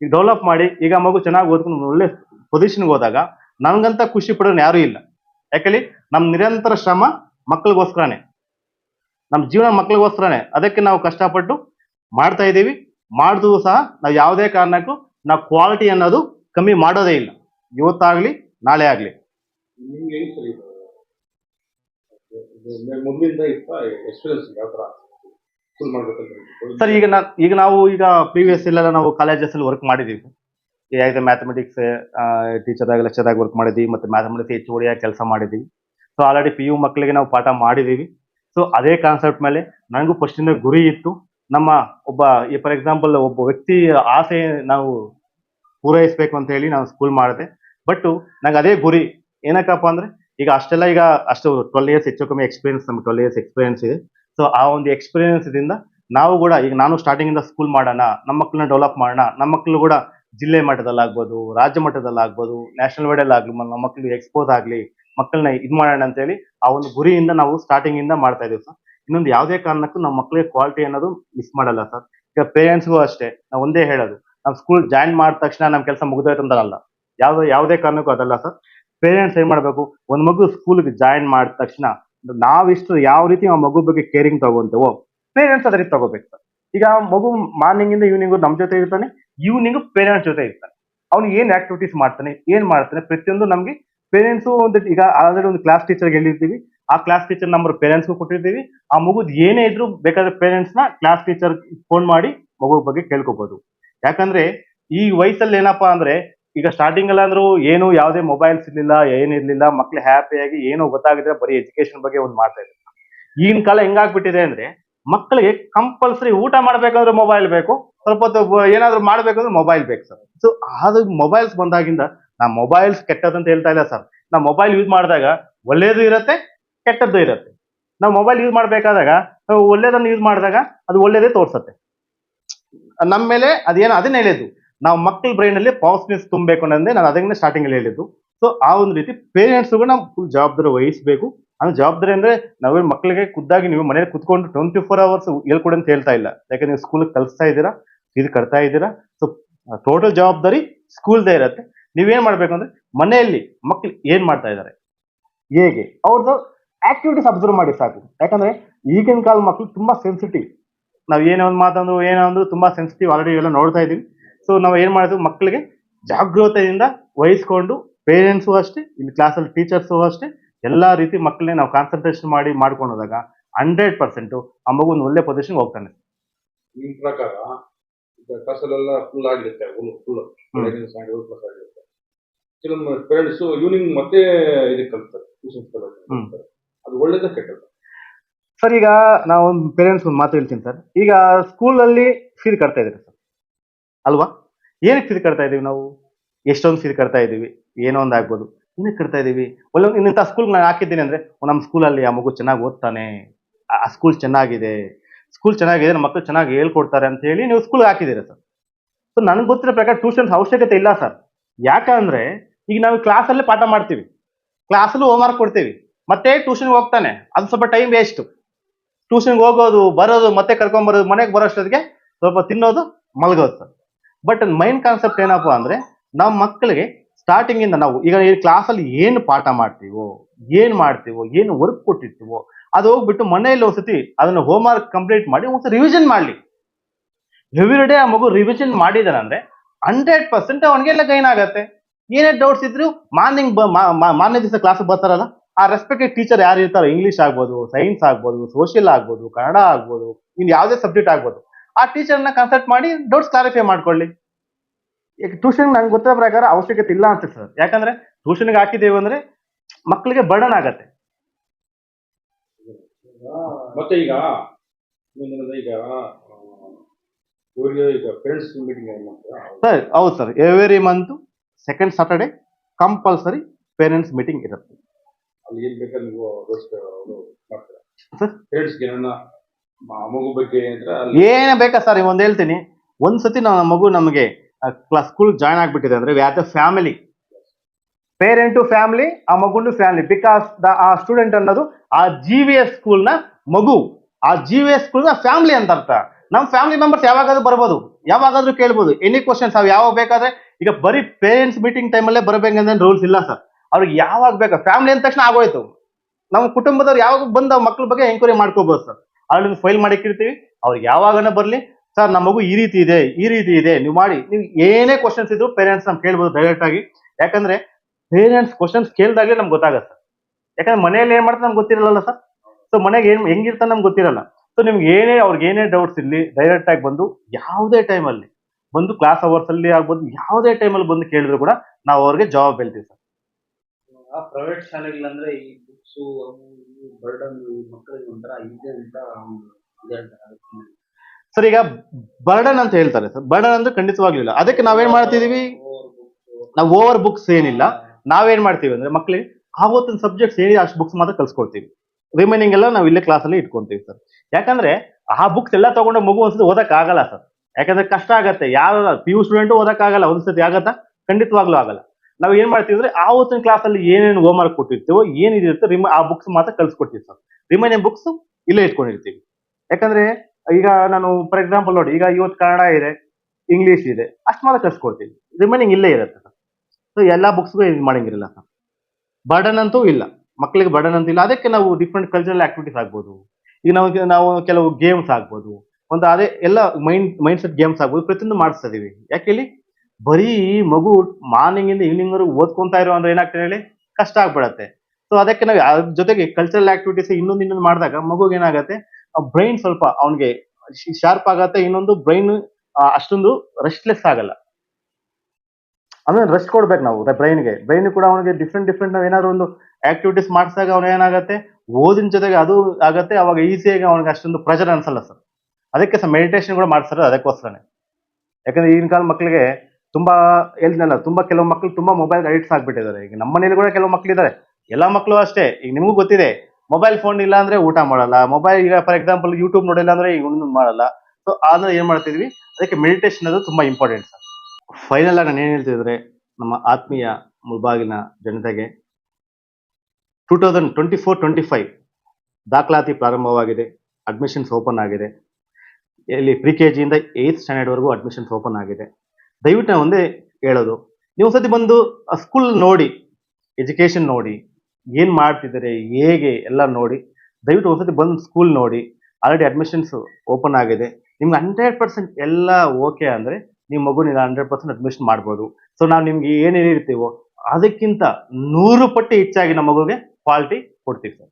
ಈಗ ಡೆವಲಪ್ ಮಾಡಿ, ಈಗ ಮಗು ಚೆನ್ನಾಗಿ ಓದ್ಕೊಂಡು ಒಳ್ಳೆ ಪೊಸಿಷನ್ಗೆ ಹೋದಾಗ ನನ್ಗಂತ ಖುಷಿ ಪಡೋನ್ ಯಾರು ಇಲ್ಲ. ಯಾಕಂದ್ರೆ ನಮ್ ನಿರಂತರ ಶ್ರಮ ಮಕ್ಕಳಿಗೋಸ್ಕರನೇ ನಮ್ಮ ಜೀವನ ಮಕ್ಕಳಿಗೋಸ್ಕರನೇ ಅದಕ್ಕೆ ನಾವು ಕಷ್ಟಪಟ್ಟು ಮಾಡ್ತಾ ಇದ್ದೀವಿ. ಮಾಡಿದ್ರು ಸಹ ನಾವು ಯಾವುದೇ ಕಾರಣಕ್ಕೂ ನಾವು ಕ್ವಾಲಿಟಿ ಅನ್ನೋದು ಕಮ್ಮಿ ಮಾಡೋದೇ ಇಲ್ಲ. ಇವತ್ತಾಗ್ಲಿ ನಾಳೆ ಆಗ್ಲಿ. ಸರ್ ಈಗ ನಾ ಈಗ ನಾವು ಈಗ ಪ್ರೀವಿಯಸ್ ಎಲ್ಲ ನಾವು ಕಾಲೇಜಸ್ ಅಲ್ಲಿ ವರ್ಕ್ ಮಾಡಿದೀವಿ ಆಯ್ತು ಮ್ಯಾಥಮೆಟಿಕ್ಸ್ ಟೀಚರ್ ಆಗಿ ಲೆಕ್ಚರ್ ವರ್ಕ್ ಮಾಡಿದ್ವಿ, ಮತ್ತೆ ಮ್ಯಾಥಮೆಟಿಕ್ಸ್ ಹೆಚ್ಚು ಆಗಿ ಕೆಲಸ ಮಾಡಿದ್ವಿ. ಸೊ ಆಲ್ರೆಡಿ ಪಿ ಯು ಮಕ್ಕಳಿಗೆ ನಾವು ಪಾಠ ಮಾಡಿದೀವಿ. ಸೊ ಅದೇ ಕಾನ್ಸೆಪ್ಟ್ ಮೇಲೆ ನನಗೂ ಫಸ್ಟ್ ಇಂದ ಗುರಿ ಇತ್ತು. ನಮ್ಮ ಒಬ್ಬ, ಈ ಫಾರ್ ಎಕ್ಸಾಂಪಲ್ ಒಬ್ಬ ವ್ಯಕ್ತಿ ಆಸೆ ನಾವು ಪೂರೈಸಬೇಕು ಅಂತ ಹೇಳಿ ನಾನು ಸ್ಕೂಲ್ ಮಾಡಿದೆ. ಬಟ್ ನಂಗೆ ಅದೇ ಗುರಿ. ಏನಕ್ಕಪ್ಪ ಅಂದ್ರೆ, ಈಗ ಅಷ್ಟೆಲ್ಲ ಈಗ ಅಷ್ಟು ಟ್ವೆಲ್ ಇಯರ್ಸ್ ಹೆಚ್ಚು ಕಮ್ಮಿ ಎಕ್ಸ್ಪೀರಿಯನ್ಸ್ ನಮ್ಗೆ ಟ್ವೆಲ್ ಇಯರ್ಸ್ ಎಕ್ಸ್ಪೀರಿಯನ್ಸ್ ಇದೆ. ಸೊ ಆ ಒಂದು ಎಕ್ಸ್ಪೀರಿಯನ್ಸ್ ನಾವು ಕೂಡ, ಈಗ ನಾನು ಸ್ಟಾರ್ಟಿಂಗ್ ಇಂದ ಸ್ಕೂಲ್ ಮಾಡೋಣ, ನಮ್ಮ ಮಕ್ಕಳನ್ನ ಡೆವಲಪ್ ಮಾಡೋಣ, ನಮ್ಮ ಮಕ್ಕಳು ಕೂಡ ಜಿಲ್ಲೆ ಮಟ್ಟದಲ್ಲಾಗ್ಬೋದು, ರಾಜ್ಯ ಮಟ್ಟದಲ್ಲಾಗ್ಬೋದು ನ್ಯಾಷನಲ್ ಅಲ್ಲಿ ಆಗ್ಲಿ ನಮ್ಮ ಮಕ್ಕಳಿಗೆ ಎಕ್ಸ್ಪೋಸ್ ಆಗಲಿ ಮಕ್ಕಳನ್ನ ಇದು ಮಾಡೋಣ ಅಂತ ಹೇಳಿ ಆ ಒಂದು ಗುರಿಯಿಂದ ನಾವು ಸ್ಟಾರ್ಟಿಂಗ್ ಇಂದ ಮಾಡ್ತಾ ಇದೀವಿ ಸರ್. ಇನ್ನೊಂದು ಯಾವುದೇ ಕಾರಣಕ್ಕೂ ನಮ್ಮ ಮಕ್ಕಳಿಗೆ ಕ್ವಾಲಿಟಿ ಅನ್ನೋದು ಮಿಸ್ ಮಾಡಲ್ಲ ಸರ್. ಈಗ ಪೇರೆಂಟ್ಸ್ಗೂ ಅಷ್ಟೇ, ನಾವು ಒಂದೇ ಹೇಳೋದು ನಮ್ಮ ಸ್ಕೂಲ್ ಜಾಯಿನ್ ಮಾಡಿದ ತಕ್ಷಣ ನಮ್ಮ ಕೆಲಸ ಮುಗಿದೋಯ್ತು ಅಂತಲ್ಲ ಯಾವ್ದು, ಯಾವುದೇ ಕಾರಣಕ್ಕೂ ಅದಲ್ಲ ಸರ್. ಪೇರೆಂಟ್ಸ್ ಏನ್ ಮಾಡಬೇಕು, ಒಂದು ಮಗು ಸ್ಕೂಲ್ಗೆ ಜಾಯಿನ್ ಮಾಡಿದ ತಕ್ಷಣ ನಾವಿಷ್ಟು ಯಾವ ರೀತಿ ಆ ಮಗು ಬಗ್ಗೆ ಕೇರಿಂಗ್ ತಗೊಂತೇವೋ ಪೇರೆಂಟ್ಸ್ ಅದ ತಗೋಬೇಕು ಸರ್. ಈಗ ಮಗು ಮಾರ್ನಿಂಗ್ ಇಂದ ಈವ್ನಿಂಗ್ ನಮ್ ಜೊತೆ ಇರ್ತಾನೆ ಈವ್ನಿಂಗ್ ಪೇರೆಂಟ್ಸ್ ಜೊತೆ ಇರ್ತಾನೆ. ಅವ್ನು ಏನ್ ಆಕ್ಟಿವಿಟೀಸ್ ಮಾಡ್ತಾನೆ, ಏನ್ ಮಾಡ್ತಾನೆ, ಪ್ರತಿಯೊಂದು ನಮ್ಗೆ ಪೇರೆಂಟ್ಸು ಒಂದು ಈಗ ಆಲ್ರೆಡಿ ಒಂದು ಕ್ಲಾಸ್ ಟೀಚರ್ಗೆ ಹೇಳಿರ್ತೀವಿ ಆ ಕ್ಲಾಸ್ ಟೀಚರ್ ನಂಬರ್ ಪೇರೆಂಟ್ಸ್ಗೂ ಕೊಟ್ಟಿರ್ತೀವಿ ಆ ಮಗುದ್ ಏನೇ ಇದ್ರು ಬೇಕಾದ್ರೆ ಪೇರೆಂಟ್ಸ್ನ ಕ್ಲಾಸ್ ಟೀಚರ್ ಫೋನ್ ಮಾಡಿ ಮಗು ಬಗ್ಗೆ ಕೇಳ್ಕೊಬಹುದು ಯಾಕಂದ್ರೆ ಈ ವಯಸ್ಸಲ್ಲಿ ಏನಪ್ಪಾ ಅಂದ್ರೆ ಈಗ ಸ್ಟಾರ್ಟಿಂಗ್ ಅಲ್ಲ ಅಂದ್ರು ಏನು ಯಾವುದೇ ಮೊಬೈಲ್ಸ್ ಇರ್ಲಿಲ್ಲ ಏನಿರ್ಲಿಲ್ಲ ಮಕ್ಳು ಹ್ಯಾಪಿಯಾಗಿ ಏನೋ ಗೊತ್ತಾಗಿದ್ರೆ ಬರೀ ಎಜುಕೇಶನ್ ಬಗ್ಗೆ ಒಂದು ಮಾಡ್ತಾ ಇದ್ರು ಈಗಿನ ಕಾಲ ಹೆಂಗಾಗ್ಬಿಟ್ಟಿದೆ ಅಂದ್ರೆ ಮಕ್ಕಳಿಗೆ ಕಂಪಲ್ಸರಿ ಊಟ ಮಾಡ್ಬೇಕಂದ್ರೆ ಮೊಬೈಲ್ ಬೇಕು, ಸ್ವಲ್ಪ ಹೊತ್ತು ಏನಾದ್ರು ಮಾಡ್ಬೇಕಂದ್ರೆ ಮೊಬೈಲ್ ಬೇಕು ಸರ್ ಸೊ ಅದು ಮೊಬೈಲ್ಸ್ ಬಂದಾಗಿಂದ ನಾ ಮೊಬೈಲ್ಸ್ ಕೆಟ್ಟದಂತ ಹೇಳ್ತಾ ಇಲ್ಲ ಸರ್ ನಾವು ಮೊಬೈಲ್ ಯೂಸ್ ಮಾಡಿದಾಗ ಒಳ್ಳೇದು ಇರುತ್ತೆ, ಕೆಟ್ಟದ್ದು ಇರುತ್ತೆ. ನಾವು ಮೊಬೈಲ್ ಯೂಸ್ ಮಾಡ್ಬೇಕಾದಾಗ ಒಳ್ಳೇದನ್ನ ಯೂಸ್ ಮಾಡಿದಾಗ ಅದು ಒಳ್ಳೇದೇ ತೋರ್ಸತ್ತೆ. ನಮ್ಮ ಮೇಲೆ ಅದೇನು ಅದನ್ನ ಹೇಳಿದ್ದು. ನಾವು ಮಕ್ಕಳ ಬ್ರೈನ್ ಅಲ್ಲಿ ಪಾಸಿಟಿವ್ನೆಸ್ ತುಂಬಬೇಕು ಅನ್ನೋದೇ ನಾನು ಅದನ್ನೇ ಸ್ಟಾರ್ಟಿಂಗ್ ಅಲ್ಲಿ ಹೇಳಿದ್ದು. ಸೊ ಆ ಒಂದು ರೀತಿ ಪೇರೆಂಟ್ಸ್ ನಾವು ಫುಲ್ ಜವಾಬ್ದಾರಿ ವಹಿಸಬೇಕು. ಅಂದ್ರೆ ಜವಾಬ್ದಾರಿ ಅಂದ್ರೆ ನಾವೇ ಮಕ್ಕಳಿಗೆ ಖುದ್ದಾಗಿ ನೀವು ಮನೇಲಿ ಕುತ್ಕೊಂಡು ಟ್ವೆಂಟಿ ಫೋರ್ ಅವರ್ಸ್ ಹೇಳ್ಕೊಡಿ ಅಂತ ಹೇಳ್ತಾ ಇಲ್ಲ. ಯಾಕಂದ್ರೆ ನೀವು ಸ್ಕೂಲ್ ಕಲಿಸ್ತಾ ಇದ್ದೀರಾ, ಇದು ಕಟ್ತಾ ಇದ್ದೀರಾ. ಸೊ ಟೋಟಲ್ ಜವಾಬ್ದಾರಿ ಸ್ಕೂಲ್ದೇ ಇರತ್ತೆ. ನೀವೇನ್ ಮಾಡ್ಬೇಕು ಅಂದ್ರೆ ಮನೆಯಲ್ಲಿ ಮಕ್ಳು ಏನ್ ಮಾಡ್ತಾ ಇದ್ದಾರೆ? ಹೇಗೆ? ಅವ್ರದ್ದು ಆಕ್ಟಿವಿಟೀಸ್ ಅಬ್ಸರ್ವ್ ಮಾಡಿ ಸಾಕು. ಯಾಕಂದ್ರೆ ಈಗಿನ ಕಾಲ ಮಕ್ಕಳು ತುಂಬಾ ಸೆನ್ಸಿಟಿವ್ ನಾವು ಏನೋ ಒಂದು ಮಾತಂದ್ರು, ಏನೋ ಅಂದ್ರು ತುಂಬಾ ಸೆನ್ಸಿಟಿವ್ ಆಲ್ರೆಡಿ ಎಲ್ಲ ನೋಡ್ತಾ ಇದೀವಿ ಸೊ ನಾವು ಏನ್ ಮಾಡಿದ್ವಿ? ಮಕ್ಕಳಿಗೆ ಜಾಗೃತೆಯಿಂದ ವಹಿಸ್ಕೊಂಡು ಪೇರೆಂಟ್ಸು ಅಷ್ಟೇ, ಇಲ್ಲಿ ಕ್ಲಾಸಲ್ಲಿ ಟೀಚರ್ಸು ಅಷ್ಟೇ ಎಲ್ಲಾ ರೀತಿ ಮಕ್ಕಳನ್ನೇ ನಾವು ಕಾನ್ಸಂಟ್ರೇಷನ್ ಮಾಡಿ ಮಾಡ್ಕೊಂಡೋದಾಗ ಹಂಡ್ರೆಡ್ ಪರ್ಸೆಂಟ್ ಆ ಮಗು ಒಂದು ಒಳ್ಳೆ ಪೊಸಿಷನ್ ಹೋಗ್ತಾನೆ. ನಿಮ್ ಪ್ರಕಾರ ಈಗ ಕ್ಲಾಸಲ್ಲೆಲ್ಲ ಫುಲ್ ಆಗಿರುತ್ತೆ ಫುಲ್. ಕ್ಲಾಸ್ ಆಗಿರುತ್ತೆ. ಕೆಲವೊಂದು ಪೇರೆಂಟ್ಸ್ ಈವ್ನಿಂಗ್ ಮತ್ತೆ ಇದಕ್ಕೆ ಹ್ಮ್. ಅದು ಒಳ್ಳೇದ ಕೆಟ್ಟದ್ದು ಸರ್ ಈಗ ನಾವು ಒಂದು ಪೇರೆಂಟ್ಸ್ ಒಂದು ಮಾತು ಹೇಳ್ತೀನಿ ಸರ್. ಈಗ ಸ್ಕೂಲಲ್ಲಿ ಫೀಸ್ ಕಟ್ತಾ ಇದ್ದೀರಿ ಸರ್? ಅಲ್ವಾ? ಏನಕ್ಕೆ ಫೀಸ್ ಕಟ್ತಾ ಇದೀವಿ ನಾವು? ಎಷ್ಟೊಂದು ಫೀಸ್ ಕಟ್ತಾ ಇದೀವಿ? ಏನೋ ಒಂದು ಆಗ್ಬೋದು. ಏನಕ್ಕೆ ಕಟ್ತಾ ಇದ್ದೀವಿ ಒಳ್ಳೆ ಇನ್ನಿಂಥ ಸ್ಕೂಲ್ಗೆ ನಾನು ಹಾಕಿದ್ದೀನಿ ಅಂದರೆ ನಮ್ಮ ಸ್ಕೂಲಲ್ಲಿ ಆ ಮಗು ಚೆನ್ನಾಗಿ ಓದ್ತಾನೆ. ಆ ಸ್ಕೂಲ್ ಚೆನ್ನಾಗಿದೆ. ಸ್ಕೂಲ್ ಚೆನ್ನಾಗಿದೆ, ನಮ್ಮ ಮಕ್ಕಳು ಚೆನ್ನಾಗಿ ಹೇಳ್ಕೊಡ್ತಾರೆ ಅಂತ ಹೇಳಿ ನೀವು ಸ್ಕೂಲ್ಗೆ ಹಾಕಿದ್ದೀರಾ ಸರ್? ಸೊ ನನಗೆ ಗೊತ್ತಿರೋ ಪ್ರಕಾರ ಟ್ಯೂಷನ್ಸ್ ಅವಶ್ಯಕತೆ ಇಲ್ಲ ಸರ್. ಯಾಕಂದ್ರೆ, ಈಗ ನಾವು ಕ್ಲಾಸಲ್ಲೇ ಪಾಠ ಮಾಡ್ತೀವಿ. ಕ್ಲಾಸಲ್ಲೂ ಹೋಮ್ವರ್ಕ್ ಕೊಡ್ತೀವಿ. ಮತ್ತೆ ಟ್ಯೂಷನ್ಗೆ ಹೋಗ್ತಾನೆ. ಅದು ಸ್ವಲ್ಪ ಟೈಮ್ ವೇಸ್ಟು ಟ್ಯೂಷನ್ಗೆ ಹೋಗೋದು, ಬರೋದು, ಮತ್ತೆ ಕರ್ಕೊಂಬರೋದು ಮನೆಗೆ ಬರೋಷ್ಟೊತ್ತಿಗೆ ಸ್ವಲ್ಪ ತಿನ್ನೋದು ಮಲಗೋದು ಸರ್. ಬಟ್ ಮೈನ್ ಕಾನ್ಸೆಪ್ಟ್ ಏನಪ್ಪ ಅಂದರೆ ನಮ್ಮ ಮಕ್ಕಳಿಗೆ ಸ್ಟಾರ್ಟಿಂಗ್ ಇಂದ ನಾವು ಈಗ ಈ ಕ್ಲಾಸಲ್ಲಿ ಏನು ಪಾಠ ಮಾಡ್ತೀವೋ, ಏನ್ ಮಾಡ್ತೀವೋ, ಏನು ವರ್ಕ್ ಕೊಟ್ಟಿರ್ತೀವೋ, ಅದು ಹೋಗ್ಬಿಟ್ಟು ಮನೆಯಲ್ಲಿ ಒಂದ್ಸತಿ ಅದನ್ನ ಹೋಮ್ ವರ್ಕ್ ಕಂಪ್ಲೀಟ್ ಮಾಡಿ ಒಂದ್ಸತಿ ರಿವಿಷನ್ ಮಾಡ್ಲಿ. ಎವ್ರಿ ಡೇ ಆ ಮಗು ರಿವಿಷನ್ ಮಾಡಿದಾನೆ ಅಂದ್ರೆ ಹಂಡ್ರೆಡ್ ಪರ್ಸೆಂಟ್ ಅವನಿಗೆಲ್ಲ ಗೈನ್ ಆಗತ್ತೆ. ಏನೇ ಡೌಟ್ಸ್ ಇದ್ರು ಮಾರ್ನಿಂಗ್ ಮಾರನೇ ದಿವಸ ಕ್ಲಾಸ್ ಬರ್ತಾರಲ್ಲ, ಆ ರೆಸ್ಪೆಕ್ಟೆಡ್ ಟೀಚರ್ ಯಾರು ಇರ್ತಾರೋ ಇಂಗ್ಲಿಷ್ ಆಗ್ಬೋದು ಸೈನ್ಸ್ ಆಗ್ಬೋದು ಸೋಷಿಯಲ್ ಆಗ್ಬೋದು, ಕನ್ನಡ ಆಗ್ಬೋದು, ಇನ್ ಯಾವುದೇ ಸಬ್ಜೆಕ್ಟ್ ಆಗ್ಬೋದು, ಆ ಟೀಚರ್ನ ಕನ್ಸಲ್ಟ್ ಮಾಡಿ ಡೌಟ್ಸ್ ಕ್ಲಾರಿಫೈ ಮಾಡ್ಕೊಳ್ಳಿ. ಈಗ ಟ್ಯೂಷನ್ ನಂಗೆ ಗೊತ್ತಿರೋ ಪ್ರಕಾರ ಅವಶ್ಯಕತೆ ಇಲ್ಲ ಅಂತ ಸರ್. ಯಾಕಂದ್ರೆ ಟ್ಯೂಷನ್ಗೆ ಹಾಕಿದ್ದೇವೆ ಅಂದ್ರೆ ಮಕ್ಕಳಿಗೆ ಬರ್ಡನ್ ಆಗತ್ತೆ. ಮತ್ತೆ ಈಗ ಈಗ ಸರ್ ಹೌದು sir. Every month second Saturday compulsory parents meeting ಇರುತ್ತೆ. ಅಲ್ಲಿ ಏನ್ ಬೇಕಾದ್ರೆ ನೀವು ವ್ಯವಸ್ಥೆ ಅವ್ರು ಸರ್? ಪೇರೆಂಟ್ಸ್ಗೆ ಏನನ್ನ ಮ- ಮಗು ಬಗ್ಗೆ ಏನೇ ಬೇಕಾ ಸರ್ ಒಂದ್ ಹೇಳ್ತೀನಿ. ಒಂದ್ಸತಿ ನಾವು ನಮ್ಮ ಮಗು ನಮಗೆ ಕ್ಲಾಸ್ ಸ್ಕೂಲ್ ಜಾಯ್ನ್ ಆಗ್ಬಿಟ್ಟಿದೆ ಅಂದ್ರೆ we are the family parent family ಆ ಮಗುಂಡು ಫ್ಯಾಮಿಲಿ ಬಿಕಾಸ್ ದ ಆ ಸ್ಟೂಡೆಂಟ್ ಅನ್ನೋದು ಆ ಜಿ ವಿ ಎಸ್ ಸ್ಕೂಲ್ನ ಮಗು. ಆ ಜಿ ವಿ ಎಸ್ ಸ್ಕೂಲ್ನ ಫ್ಯಾಮಿಲಿ ಅಂತ ಅರ್ಥ. ನಮ್ಮ ಫ್ಯಾಮಿಲಿ ಮೆಂಬರ್ಸ್ ಯಾವಾಗಾದ್ರೂ ಬರ್ಬೋದು. ಯಾವಾಗಾದ್ರೂ ಕೇಳ್ಬೋದು. ಎನಿ ಕ್ವಶನ್ಸ್ ಅವು ಯಾವಾಗ ಬೇಕಾದ್ರೆ, ಈಗ ಬರೀ ಪೇರೆಂಟ್ಸ್ ಮೀಟಿಂಗ್ ಟೈಮಲ್ಲೇ ಬರಬೇಕಂದ್ರೆ ರೂಲ್ಸ್ ಇಲ್ಲ ಸರ್ ಅವ್ರಿಗೆ ಯಾವಾಗ ಬೇಕಾ ಫ್ಯಾಮಿಲಿ ಅಂದ ತಕ್ಷಣ ಆಗೋಯ್ತು. ನಮ್ಮ ಕುಟುಂಬದವ್ರು ಯಾವಾಗ ಬಂದ ಮಕ್ಳ ಬಗ್ಗೆ ಎಂಕ್ವೈರಿ ಮಾಡ್ಕೋಬಹುದು ಸರ್ ಅಲ್ಲಿ ಫೈಲ್ ಮಾಡಿಕ್ಕಿರ್ತೀವಿ ಅವ್ರಿಗೆ ಯಾವಾಗನ ಬರಲಿ ಸರ್ ನಮ್ಮ ಮಗು ಈ ರೀತಿ ಇದೆ, ಈ ರೀತಿ ಇದೆ, ನೀವು ಮಾಡಿ. ನೀವು ಏನೇ ಕ್ವಶನ್ಸ್ ಇದ್ರು ಪೇರೆಂಟ್ಸ್ ನಮ್ಗೆ ಕೇಳ್ಬೋದು ಡೈರೆಕ್ಟ್ ಆಗಿ. ಯಾಕಂದ್ರೆ ಪೇರೆಂಟ್ಸ್ ಕ್ವಶನ್ಸ್ ಕೇಳಿದಾಗಲೇ ನಮ್ಗೆ ಗೊತ್ತಾಗುತ್ತೆ ಯಾಕಂದ್ರೆ ಮನೆಯಲ್ಲಿ ಏನ್ ಮಾಡ್ತಾರೆ ನಮ್ಗೆ ಗೊತ್ತಿರಲ್ಲ ಸರ್? ಸೊ ಮನೆಗೆ ಏನ್ ಹೆಂಗಿರ್ತಾನೆ ನಮ್ಗೆ ಗೊತ್ತಿರಲ್ಲ. ಸೊ ನಿಮ್ಗೆ ಏನೇ, ಅವ್ರಿಗೆ ಏನೇ ಡೌಟ್ಸ್ ಇರಲಿ ಡೈರೆಕ್ಟ್ ಆಗಿ ಬಂದು ಯಾವುದೇ ಟೈಮಲ್ಲಿ ಬಂದು ಕ್ಲಾಸ್ ಅವರ್ಸ್ ಅಲ್ಲಿ ಆಗ್ಬೋದು, ಯಾವುದೇ ಟೈಮಲ್ಲಿ ಬಂದು ಕೇಳಿದ್ರು ಕೂಡ ನಾವು ಅವ್ರಿಗೆ ಜವಾಬ್ ಹೇಳ್ತೀವಿ ಸರ್. ಪ್ರೈವೇಟ್ ಶಾಲೆಗಳಂದ್ರೆ ಈ ಬುಕ್ಸ್ ಬರ್ಡನ್ ಮಕ್ಕಳಿಗೆ ಒಂಥರ ಇದೆ ಅಂತ ಸರ್ ಈಗ ಬರ್ಡನ್ ಅಂತ ಹೇಳ್ತಾರೆ ಸರ್ ಬರ್ಡನ್ ಅಂದ್ರೆ ಖಂಡಿತವಾಗ್ಲಿಲ್ಲ ಅದಕ್ಕೆ ನಾವೇನ್ ಮಾಡ್ತಿದೀವಿ? ನಾವು ಓವರ್ ಬುಕ್ಸ್ ಏನಿಲ್ಲ. ನಾವೇನ್ ಮಾಡ್ತೀವಿ ಅಂದ್ರೆ ಮಕ್ಳಿಗೆ ಆವತ್ತಿನ ಸಬ್ಜೆಕ್ಟ್ಸ್ ಏನಿದೆ, ಅಷ್ಟು ಬುಕ್ಸ್ ಮಾತ್ರ ಕಲ್ಸ್ಕೊಡ್ತೀವಿ. ರಿಮೈನಿಂಗ್ ಎಲ್ಲ ನಾವು ಇಲ್ಲೇ ಕ್ಲಾಸಲ್ಲಿ ಇಟ್ಕೊಂತೀವಿ ಸರ್ ಯಾಕಂದ್ರೆ ಆ ಬುಕ್ಸ್ ಎಲ್ಲ ತಗೊಂಡು ಮಗು ಒಂದ್ಸತಿ ಓದಕ್ ಆಗಲ್ಲ ಸರ್ ಯಾಕಂದ್ರೆ ಕಷ್ಟ ಆಗತ್ತೆ. ಯಾವ ಪಿ ಯು ಸ್ಟೂಡೆಂಟ್ ಓದಕ್ ಆಗಲ್ಲ ಒಂದ್ಸತಿ ಆಗತ್ತಾ? ಖಂಡಿತವಾಗ್ಲೂ ಆಗಲ್ಲ. ನಾವು ಏನ್ ಮಾಡ್ತೀವಿ ಅಂದ್ರೆ ಆವತ್ತಿನ ಕ್ಲಾಸಲ್ಲಿ ಏನೇನು ಹೋಮ್ ವರ್ಕ್ ಕೊಟ್ಟಿರ್ತೀವೋ, ಏನಿದಿರುತ್ತೋ, ರಿಮ ಆ ಬುಕ್ಸ್ ಮಾತ್ರ ಕಲ್ಸ್ಕೊಡ್ತೀವಿ ಸರ್ ರಿಮೈನಿಂಗ್ ಬುಕ್ಸ್ ಇಲ್ಲೇ ಇಟ್ಕೊಂಡಿರ್ತೀವಿ. ಯಾಕಂದ್ರೆ ಈಗ ನಾನು ಫಾರ್ ಎಕ್ಸಾಂಪಲ್ ನೋಡಿ, ಈಗ ಇವತ್ತು ಕನ್ನಡ ಇದೆ ಇಂಗ್ಲಿಷ್ ಇದೆ, ಅಷ್ಟು ಮಾತ್ರ ಕಳ್ಸ್ಕೊಡ್ತೀವಿ ರಿಮೈನಿಂಗ್ ಇಲ್ಲೇ ಇರುತ್ತೆ ಸರ್. ಸೊ ಎಲ್ಲ ಬುಕ್ಸ್ಗೂ ಇದು ಮಾಡಂಗಿರಲ್ಲ ಸರ್. ಬರ್ಡನ್ ಅಂತೂ ಇಲ್ಲ. ಮಕ್ಕಳಿಗೆ ಬರ್ಡನ್ ಅಂತ ಇಲ್ಲ. ಅದಕ್ಕೆ ನಾವು ಡಿಫ್ರೆಂಟ್ ಕಲ್ಚರಲ್ ಆಕ್ಟಿವಿಟೀಸ್ ಆಗ್ಬೋದು. ಈಗ ನಾವು ನಾವು ಕೆಲವು ಗೇಮ್ಸ್ ಆಗ್ಬೋದು. ಒಂದು ಅದೇ, ಎಲ್ಲ ಮೈಂಡ್ ಮೈಂಡ್ ಸೆಟ್ ಗೇಮ್ಸ್ ಆಗ್ಬೋದು. ಪ್ರತಿಯೊಂದು ಮಾಡಿಸ್ತಾ ಇದೀವಿ. ಯಾಕೆ ಹೇಳಿ? ಬರೀ ಮಗು ಮಾರ್ನಿಂಗ್ ಇಂದ ಈವ್ನಿಂಗ್ ವರೆಗೂ ಓದ್ಕೊಂತಾ ಇರೋ ಅಂದ್ರೆ ಏನಾಗ್ತದೆ ಹೇಳಿ? ಕಷ್ಟ ಆಗ್ಬಿಡತ್ತೆ. ಸೊ ಅದಕ್ಕೆ ನಾವು ಜೊತೆಗೆ ಕಲ್ಚರಲ್ ಆಕ್ಟಿವಿಟೀಸ್ ಇನ್ನೊಂದು ಇನ್ನೊಂದು ಮಾಡಿದಾಗ ಮಗುಗೆ ಏನಾಗತ್ತೆ? ಬ್ರೈನ್ ಸ್ವಲ್ಪ ಅವನಿಗೆ ಶಾರ್ಪ್ ಆಗತ್ತೆ, ಇನ್ನೊಂದು ಬ್ರೈನ್ ಅಷ್ಟೊಂದು ರೆಸ್ಟ್ಲೆಸ್ ಆಗಲ್ಲ. ಅಂದ್ರೆ ರೆಸ್ಟ್ ಕೊಡ್ಬೇಕು ನಾವು ಬ್ರೈನ್ಗೆ ಬ್ರೈನ್ ಕೂಡ ಅವನಿಗೆ ಡಿಫ್ರೆಂಟ್ ಡಿಫ್ರೆಂಟ್ ನಾವು ಏನಾದ್ರು ಒಂದು ಆಕ್ಟಿವಿಟೀಸ್ ಮಾಡಿಸಿದಾಗ ಅವನ ಏನಾಗುತ್ತೆ, ಓದಿನ ಜೊತೆಗೆ ಅದು ಆಗತ್ತೆ, ಅವಾಗ ಈಸಿಯಾಗಿ ಅವನಿಗೆ ಅಷ್ಟೊಂದು ಪ್ರೆಷರ್ ಅನ್ಸಲ್ಲ ಸರ್. ಅದಕ್ಕೆ ಸರ್ ಮೆಡಿಟೇಷನ್ ಕೂಡ ಮಾಡ್ತಾರೆ ಅದಕ್ಕೋಸ್ಕರನೇ. ಯಾಕಂದ್ರೆ ಈಗಿನ ಕಾಲ ಮಕ್ಕಳಿಗೆ ತುಂಬಾ ಹೇಳ್ದಲ್ಲ ತುಂಬಾ ಕೆಲವು ಮಕ್ಕಳು ತುಂಬಾ ಮೊಬೈಲ್ ಅಡಿಕ್ಟ್ಸ್ ಆಗ್ಬಿಟ್ಟಿದ್ದಾರೆ. ಈಗ ನಮ್ಮ ಮನೇಲಿ ಕೂಡ ಕೆಲವು ಮಕ್ಕಳಿದ್ದಾರೆ ಎಲ್ಲ ಮಕ್ಕಳು ಅಷ್ಟೇ. ಈಗ ನಿಮಗೂ ಗೊತ್ತಿದೆ ಮೊಬೈಲ್ ಫೋನ್ ಇಲ್ಲ ಅಂದ್ರೆ ಊಟ ಮಾಡಲ್ಲ. ಮೊಬೈಲ್ ಈಗ ಫಾರ್ ಎಕ್ಸಾಂಪಲ್ ಯೂಟ್ಯೂಬ್ ನೋಡಿಲ್ಲ ಅಂದ್ರೆ ಈಗ ಒಂದು ಮಾಡಲ್ಲ. ಸೊ ಆದ್ರೆ ಏನ್ ಮಾಡ್ತಿದ್ವಿ? ಅದಕ್ಕೆ ಮೆಡಿಟೇಷನ್ ಅದು ತುಂಬಾ ಇಂಪಾರ್ಟೆಂಟ್ ಸರ್ ಫೈನಲ್ ನಾನು ಏನ್ ಹೇಳ್ತಿದ್ರೆ, ನಮ್ಮ ಆತ್ಮೀಯ ಮುಲ್ಬಾಗಿನ ಜನತೆಗೆ two thousand twenty four twenty five ದಾಖಲಾತಿ ಪ್ರಾರಂಭವಾಗಿದೆ ಅಡ್ಮಿಷನ್ಸ್ ಓಪನ್ ಆಗಿದೆ. ಇಲ್ಲಿ ಪ್ರಿ ಕೆ ಜಿಯಿಂದ ಏಯ್ತ್ ಸ್ಟ್ಯಾಂಡರ್ಡ್ವರೆಗೂ ಅಡ್ಮಿಷನ್ಸ್ ಓಪನ್ ಆಗಿದೆ. ದಯವಿಟ್ಟು ನಾವು ಒಂದೇ ಹೇಳೋದು. ನೀವು ಸತಿ ಬಂದು ಸ್ಕೂಲ್ ನೋಡಿ ಎಜುಕೇಶನ್ ನೋಡಿ ಏನು ಮಾಡ್ತಿದ್ದಾರೆ, ಹೇಗೆ ಎಲ್ಲ ನೋಡಿ, ದಯವಿಟ್ಟು ಒಂದ್ಸತಿ ಬಂದು ಸ್ಕೂಲ್ ನೋಡಿ. ಆಲ್ರೆಡಿ ಅಡ್ಮಿಷನ್ಸ್ ಓಪನ್ ಆಗಿದೆ. ನಿಮ್ಗೆ ಹಂಡ್ರೆಡ್ ಪರ್ಸೆಂಟ್ ಎಲ್ಲ ಓಕೆ ಅಂದರೆ ನಿಮ್ಮ ಮಗು ನೀವು ಹಂಡ್ರೆಡ್ ಪರ್ಸೆಂಟ್ ಅಡ್ಮಿಷನ್ ಮಾಡ್ಬೋದು. ಸೊ ನಾವು ನಿಮ್ಗೆ ಏನು ಹೇಳಿರ್ತೀವೋ ಅದಕ್ಕಿಂತ ನೂರು ಪಟ್ಟು ಹೆಚ್ಚಾಗಿ ನಮ್ಮ ಮಗುಗೆ ಕ್ವಾಲಿಟಿ ಕೊಡ್ತೀವಿ ಸರ್